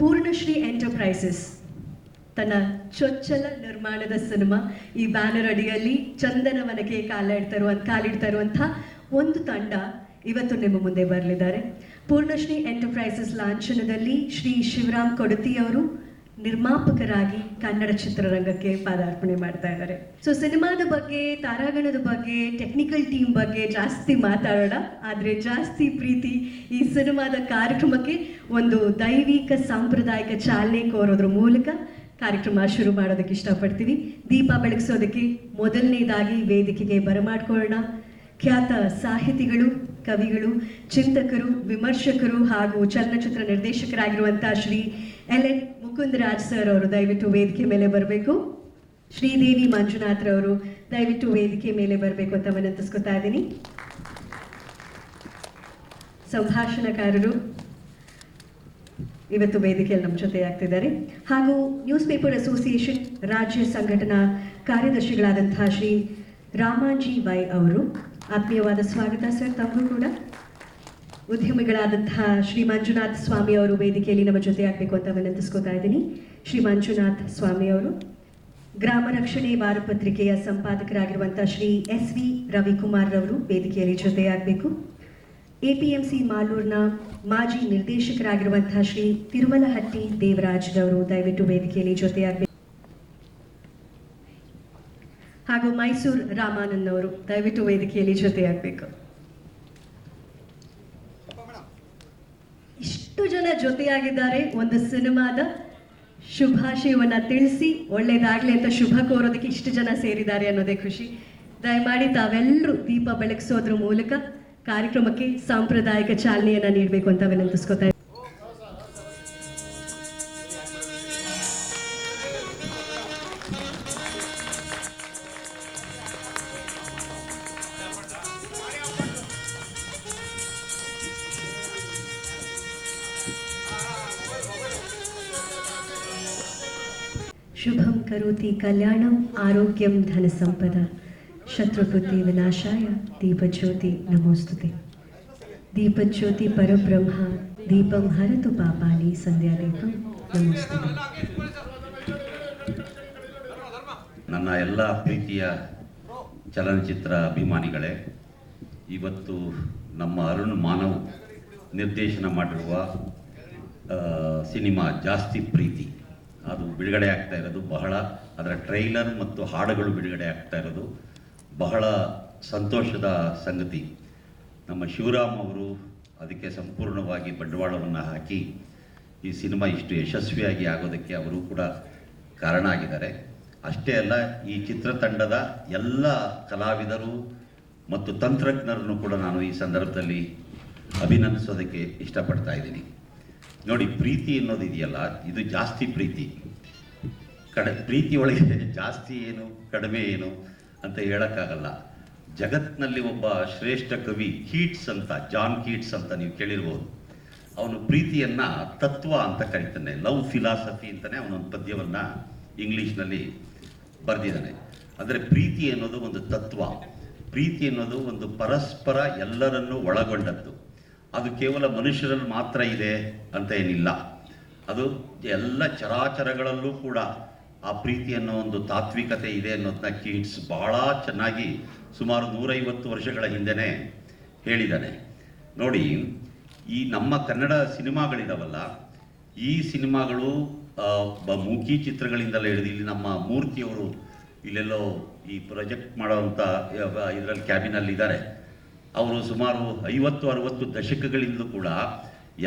Purnashree enterprises, ತನ್ನ ಚೊಚ್ಚಲ ನಿರ್ಮಾಣದ ಸಿನಿಮಾ ಈ ಬ್ಯಾನರ್ ಅಡಿಯಲ್ಲಿ ಚಂದನವನಕ್ಕೆ ಕಾಲಿಡ್ತಾ ಕಾಲಿಡ್ತಾ ಇರುವಂತಹ ಒಂದು ತಂಡ ಇವತ್ತು ನಿಮ್ಮ ಮುಂದೆ ಬರಲಿದ್ದಾರೆ. ಪೂರ್ಣಶ್ರೀ ಎಂಟರ್ಪ್ರೈಸಸ್ ಲಾಂಛನದಲ್ಲಿ ಶ್ರೀ ಶಿವರಾಮ್ ಕೊಡತಿ ಅವರು ನಿರ್ಮಾಪಕರಾಗಿ ಕನ್ನಡ ಚಿತ್ರರಂಗಕ್ಕೆ ಪಾದಾರ್ಪಣೆ ಮಾಡ್ತಾ ಇದ್ದಾರೆ. ಸೊ ಸಿನಿಮಾದ ಬಗ್ಗೆ, ತಾರಾಗಣದ ಬಗ್ಗೆ ಟೆಕ್ನಿಕಲ್ ಟೀಮ್ ಬಗ್ಗೆ ಜಾಸ್ತಿ ಮಾತಾಡೋಣ. ಆದರೆ ಜಾಸ್ತಿ ಪ್ರೀತಿ ಈ ಸಿನಿಮಾದ ಕಾರ್ಯಕ್ರಮಕ್ಕೆ ಒಂದು ದೈವಿಕ, ಸಾಂಪ್ರದಾಯಿಕ ಚಾಲನೆ ಕೋರೋದ್ರ ಮೂಲಕ ಕಾರ್ಯಕ್ರಮ ಶುರು ಮಾಡೋದಕ್ಕೆ ಇಷ್ಟಪಡ್ತೀವಿ. ದೀಪ ಬೆಳಗಿಸೋದಕ್ಕೆ ಮೊದಲನೇದಾಗಿ ವೇದಿಕೆಗೆ ಬರಮಾಡ್ಕೊಳ್ಳೋಣ. ಖ್ಯಾತ ಸಾಹಿತಿಗಳು, ಕವಿಗಳು, ಚಿಂತಕರು, ವಿಮರ್ಶಕರು ಹಾಗೂ ಚಲನಚಿತ್ರ ನಿರ್ದೇಶಕರಾಗಿರುವಂತಹ Shri L N Mukundaraj sir ಅವರು ದಯವಿಟ್ಟು ವೇದಿಕೆ ಮೇಲೆ ಬರಬೇಕು. ಶ್ರೀದೇವಿ ಮಂಜುನಾಥ್ ರವರು ದಯವಿಟ್ಟು ವೇದಿಕೆ ಮೇಲೆ ಬರಬೇಕು ಅಂತ ವಿನಂತಿಸ್ಕೊತಾ ಇದ್ದೀನಿ. ಸಂಭಾಷಣಕಾರರು, ಇವತ್ತು ವೇದಿಕೆಯಲ್ಲಿ ನಮ್ಮ ಜೊತೆ ಆಗ್ತಿದ್ದಾರೆ. ಹಾಗೂ ನ್ಯೂಸ್ ಪೇಪರ್ ಅಸೋಸಿಯೇಷನ್ ರಾಜ್ಯ ಸಂಘಟನಾ ಕಾರ್ಯದರ್ಶಿಗಳಾದಂತಹ ಶ್ರೀ ರಾಮಾಜಿ ಬೈ ಅವರು, ಆತ್ಮೀಯವಾದ ಸ್ವಾಗತ ಸರ್ ತಮ್ಮ ಕೂಡ. ಉದ್ಯಮಿಗಳಾದಂತಹ ಶ್ರೀ ಮಂಜುನಾಥ್ ಸ್ವಾಮಿ ಅವರು ವೇದಿಕೆಯಲ್ಲಿ ನಮ್ಮ ಜೊತೆ ಆಗಬೇಕು ಅಂತ ವಿನಂತಿಸ್ಕೋತಾ ಇದ್ದೀನಿ. ಶ್ರೀ ಮಂಜುನಾಥ್ ಸ್ವಾಮಿ ಅವರು, ಗ್ರಾಮ ರಕ್ಷಣೆ ವಾರಪತ್ರಿಕೆಯ ಸಂಪಾದಕರಾಗಿರುವಂತಹ ಶ್ರೀ ಎಸ್ ವಿ ರವಿಕುಮಾರ್ ರವರು ವೇದಿಕೆಯಲ್ಲಿ ಜೊತೆಯಾಗಬೇಕು. ಎಪಿಎಂಸಿ ಮಾಲೂರ್ನ ಮಾಜಿ ನಿರ್ದೇಶಕರಾಗಿರುವಂತಹ ಶ್ರೀ ತಿರುಮಲಹಟ್ಟಿ ದೇವರಾಜ್ ರವರು ದಯವಿಟ್ಟು ವೇದಿಕೆಯಲ್ಲಿ ಜೊತೆಯಾಗಬೇಕು. ಹಾಗೂ ಮೈಸೂರು ರಾಮಾನಂದ್ ಅವರು ದಯವಿಟ್ಟು ವೇದಿಕೆಯಲ್ಲಿ ಜೊತೆಯಾಗಬೇಕು. ಇಷ್ಟು ಜನ ಜೊತೆಯಾಗಿದ್ದಾರೆ? ಒಂದು ಸಿನಿಮಾದ ಶುಭಾಶಯವನ್ನ ತಿಳಿಸಿ, ಒಳ್ಳೇದಾಗಲಿ ಅಂತ ಶುಭ ಕೋರೋದಕ್ಕೆ ಇಷ್ಟು ಜನ ಸೇರಿದ್ದಾರೆ ಅನ್ನೋದೇ ಖುಷಿ. ದಯಮಾಡಿ ತಾವೆಲ್ಲರೂ ದೀಪ ಬೆಳಗಿಸೋದ್ರ ಮೂಲಕ ಕಾರ್ಯಕ್ರಮಕ್ಕೆ ಸಾಂಪ್ರದಾಯಿಕ ಚಾಲನೆಯನ್ನ ನೀಡಬೇಕು ಅಂತ ವಿನಂತಿಸ್ಕೊತಾ ಶುಭಂ ಕರೋತಿ ಕಲ್ಯಾಣಂ, ಆರೋಗ್ಯಂ ಧನ ಸಂಪದ. ಶತ್ರುಬುದ್ಧಿ ವಿನಾಶಾಯ, ದೀಪಜ್ಯೋತಿ ನಮೋಸ್ತುತೆ. ದೀಪಜ್ಯೋತಿ ಪರಬ್ರಹ್ಮ, ದೀಪಂ ಹರತು ಪಾಪಾನಿ ಸಂಧ್ಯಾ ದೀಪಂ ನಮೋಸ್ತುತೆ. ನನ್ನ ಎಲ್ಲ ಪ್ರೀತಿಯ ಚಲನಚಿತ್ರ ಅಭಿಮಾನಿಗಳೇ, ಇವತ್ತು ನಮ್ಮ ಅರುಣ್ ಮಾನವ್ ನಿರ್ದೇಶನ ಮಾಡಿರುವ ಸಿನಿಮಾ ಜಾಸ್ತಿ ಪ್ರೀತಿ. ಅದು ಬಿಡುಗಡೆ ಆಗ್ತಾ ಇರೋದು ಬಹಳ, ಅದರ ಟ್ರೈಲರ್ ಮತ್ತು ಹಾಡುಗಳು ಬಿಡುಗಡೆ ಆಗ್ತಾ ಇರೋದು ಬಹಳ ಸಂತೋಷದ ಸಂಗತಿ. ನಮ್ಮ ಶಿವರಾಮ್ ಅವರು ಅದಕ್ಕೆ ಸಂಪೂರ್ಣವಾಗಿ ಬಂಡವಾಳವನ್ನು ಹಾಕಿ ಈ ಸಿನಿಮಾ ಇಷ್ಟು ಯಶಸ್ವಿಯಾಗಿ ಆಗೋದಕ್ಕೆ ಅವರು ಕೂಡ ಕಾರಣ ಆಗಿದ್ದಾರೆ. ಅಷ್ಟೇ ಅಲ್ಲ, ಈ ಚಿತ್ರತಂಡದ ಎಲ್ಲ ಕಲಾವಿದರು ಮತ್ತು ತಂತ್ರಜ್ಞರನ್ನು ಕೂಡ ನಾನು ಈ ಸಂದರ್ಭದಲ್ಲಿ ಅಭಿನಂದಿಸೋದಕ್ಕೆ ಇಷ್ಟಪಡ್ತಾ ಇದ್ದೀನಿ. ನೋಡಿ, ಪ್ರೀತಿ ಅನ್ನೋದು ಇದೆಯಲ್ಲ, ಇದು ಜಾಸ್ತಿ ಪ್ರೀತಿ. ಕಡೆ, ಪ್ರೀತಿ ಒಳಗೆ ಜಾಸ್ತಿ ಏನು, ಕಡಿಮೆ ಏನು ಅಂತ ಹೇಳೋಕ್ಕಾಗಲ್ಲ. ಜಗತ್ನಲ್ಲಿ ಒಬ್ಬ ಶ್ರೇಷ್ಠ ಕವಿ ಕೀಟ್ಸ್ ಅಂತ, ಜಾನ್ ಕೀಟ್ಸ್ ಅಂತ ನೀವು ಕೇಳಿರ್ಬೋದು. ಅವನು ಪ್ರೀತಿಯನ್ನ ತತ್ವ ಅಂತ ಕರೀತಾನೆ, ಲವ್ ಫಿಲಾಸಫಿ ಅಂತಲೇ ಅವನೊಂದು ಪದ್ಯವನ್ನು ಇಂಗ್ಲಿಷ್ನಲ್ಲಿ ಬರೆದಿದ್ದಾನೆ. ಅಂದರೆ ಪ್ರೀತಿ ಅನ್ನೋದು ಒಂದು ತತ್ವ. ಪ್ರೀತಿ ಅನ್ನೋದು ಒಂದು ಪರಸ್ಪರ ಎಲ್ಲರನ್ನೂ ಒಳಗೊಂಡದ್ದು. ಅದು ಕೇವಲ ಮನುಷ್ಯರಲ್ಲಿ ಮಾತ್ರ ಇದೆ ಅಂತ ಏನಿಲ್ಲ. ಅದು ಎಲ್ಲ ಚರಾಚರಗಳಲ್ಲೂ ಕೂಡ ಆ ಪ್ರೀತಿ ಅನ್ನೋ ಒಂದು ತಾತ್ವಿಕತೆ ಇದೆ ಅನ್ನೋದನ್ನ ಕೀಟ್ಸ್ ಬಹಳ ಚೆನ್ನಾಗಿ ಸುಮಾರು ನೂರೈವತ್ತು ವರ್ಷಗಳ ಹಿಂದೆನೇ ಹೇಳಿದ್ದಾನೆ. ನೋಡಿ, ಈ ನಮ್ಮ ಕನ್ನಡ ಸಿನಿಮಾಗಳಿದಾವಲ್ಲ, ಈ ಸಿನಿಮಾಗಳು ಮೂಕಿ ಚಿತ್ರಗಳಿಂದಲೇ ಹಿಡಿದು ಇಲ್ಲಿ ನಮ್ಮ ಮೂರ್ತಿಯವರು ಇಲ್ಲೆಲ್ಲೋ ಈ ಪ್ರೊಜೆಕ್ಟ್ ಮಾಡೋವಂಥ ಇದರಲ್ಲಿ ಕ್ಯಾಬಿನಲ್ಲಿ ಇದ್ದಾರೆ ಅವರು ಸುಮಾರು ಐವತ್ತು, ಅರವತ್ತು ದಶಕಗಳಿಂದಲೂ ಕೂಡ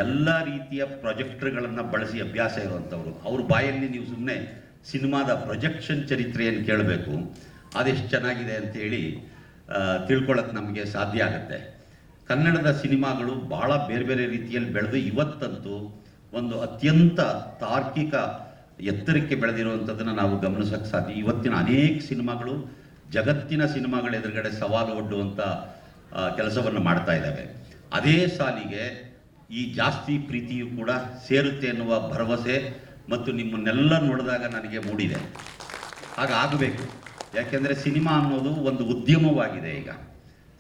ಎಲ್ಲ ರೀತಿಯ ಪ್ರೊಜೆಕ್ಟರ್ಗಳನ್ನು ಬಳಸಿ ಅಭ್ಯಾಸ ಇರುವಂಥವ್ರು. ಅವ್ರ ಬಾಯಲ್ಲಿ ನೀವು ಸುಮ್ಮನೆ ಸಿನಿಮಾದ ಪ್ರೊಜೆಕ್ಷನ್ ಚರಿತ್ರೆಯನ್ನು ಕೇಳಬೇಕು. ಅದೆಷ್ಟು ಚೆನ್ನಾಗಿದೆ ಅಂತೇಳಿ ತಿಳ್ಕೊಳ್ಳೋಕೆ ನಮಗೆ ಸಾಧ್ಯ ಆಗುತ್ತೆ. ಕನ್ನಡದ ಸಿನಿಮಾಗಳು ಭಾಳ ಬೇರೆ ಬೇರೆ ರೀತಿಯಲ್ಲಿ ಬೆಳೆದು ಇವತ್ತಂತೂ ಒಂದು ಅತ್ಯಂತ ತಾರ್ಕಿಕ ಎತ್ತರಕ್ಕೆ ಬೆಳೆದಿರುವಂಥದ್ದನ್ನು ನಾವು ಗಮನಿಸೋಕ್ಕೆ ಸಾಧ್ಯ. ಇವತ್ತಿನ ಅನೇಕ ಸಿನಿಮಾಗಳು ಜಗತ್ತಿನ ಸಿನಿಮಾಗಳ ಎದುರುಗಡೆ ಸವಾಲು ಒಡ್ಡುವಂಥ ಕೆಲಸವನ್ನು ಮಾಡ್ತಾ ಇದ್ದಾವೆ. ಅದೇ ಸಾಲಿಗೆ ಈ ಜಾಸ್ತಿ ಪ್ರೀತಿಯು ಕೂಡ ಸೇರುತ್ತೆ ಎನ್ನುವ ಭರವಸೆ ಮತ್ತು ನಿಮ್ಮನ್ನೆಲ್ಲ ನೋಡಿದಾಗ ನನಗೆ ಮೂಡಿದೆ. ಹಾಗಾಗಬೇಕು. ಯಾಕೆಂದರೆ ಸಿನಿಮಾ ಅನ್ನೋದು ಒಂದು ಉದ್ಯಮವಾಗಿದೆ ಈಗ.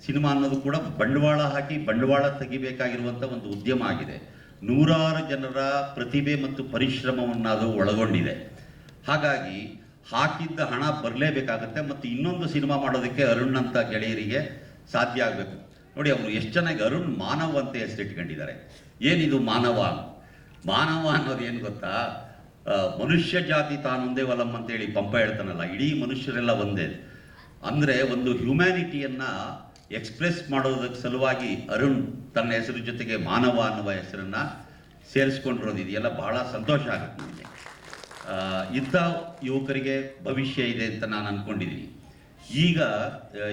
ಸಿನಿಮಾ ಅನ್ನೋದು ಕೂಡ ಬಂಡವಾಳ ಹಾಕಿ ಬಂಡವಾಳ ತೆಗಿಬೇಕಾಗಿರುವಂಥ ಒಂದು ಉದ್ಯಮ ಆಗಿದೆ. ನೂರಾರು ಜನರ ಪ್ರತಿಭೆ ಮತ್ತು ಪರಿಶ್ರಮವನ್ನು ಅದು ಒಳಗೊಂಡಿದೆ. ಹಾಗಾಗಿ ಹಾಕಿದ್ದ ಹಣ ಬರಲೇಬೇಕಾಗುತ್ತೆ ಮತ್ತು ಇನ್ನೊಂದು ಸಿನಿಮಾ ಮಾಡೋದಕ್ಕೆ ಅರುಣ್ ಅಂತ ಗೆಳೆಯರಿಗೆ ಸಾಧ್ಯ ಆಗಬೇಕು. ನೋಡಿ, ಅವರು ಎಷ್ಟು ಚೆನ್ನಾಗಿ ಅರುಣ್ ಮಾನವ ಅಂತ ಹೆಸರಿಟ್ಕೊಂಡಿದ್ದಾರೆ ಏನಿದು ಮಾನವ? ಮಾನವ ಅನ್ನೋದು ಏನು ಗೊತ್ತಾ? ಮನುಷ್ಯ ಜಾತಿ ತಾನೊಂದೇ ವಲಂ ಅಂತೇಳಿ ಪಂಪ ಹೇಳ್ತಾನಲ್ಲ, ಇಡೀ ಮನುಷ್ಯರೆಲ್ಲ ಒಂದೇ. ಅಂದರೆ ಒಂದು ಹ್ಯುಮ್ಯಾನಿಟಿಯನ್ನು ಎಕ್ಸ್ಪ್ರೆಸ್ ಮಾಡೋದಕ್ಕೆ ಸಲುವಾಗಿ ಅರುಣ್ ತನ್ನ ಹೆಸರು ಜೊತೆಗೆ ಮಾನವ ಅನ್ನುವ ಹೆಸರನ್ನು ಸೇರಿಸ್ಕೊಂಡಿರೋದು ಇದೆಯಲ್ಲ ಬಹಳ ಸಂತೋಷ ಆಗುತ್ತೆ ನನಗೆ ಇಂಥ ಯುವಕರಿಗೆ ಭವಿಷ್ಯ ಇದೆ ಅಂತ ನಾನು ಅಂದ್ಕೊಂಡಿದ್ದೀನಿ ಈಗ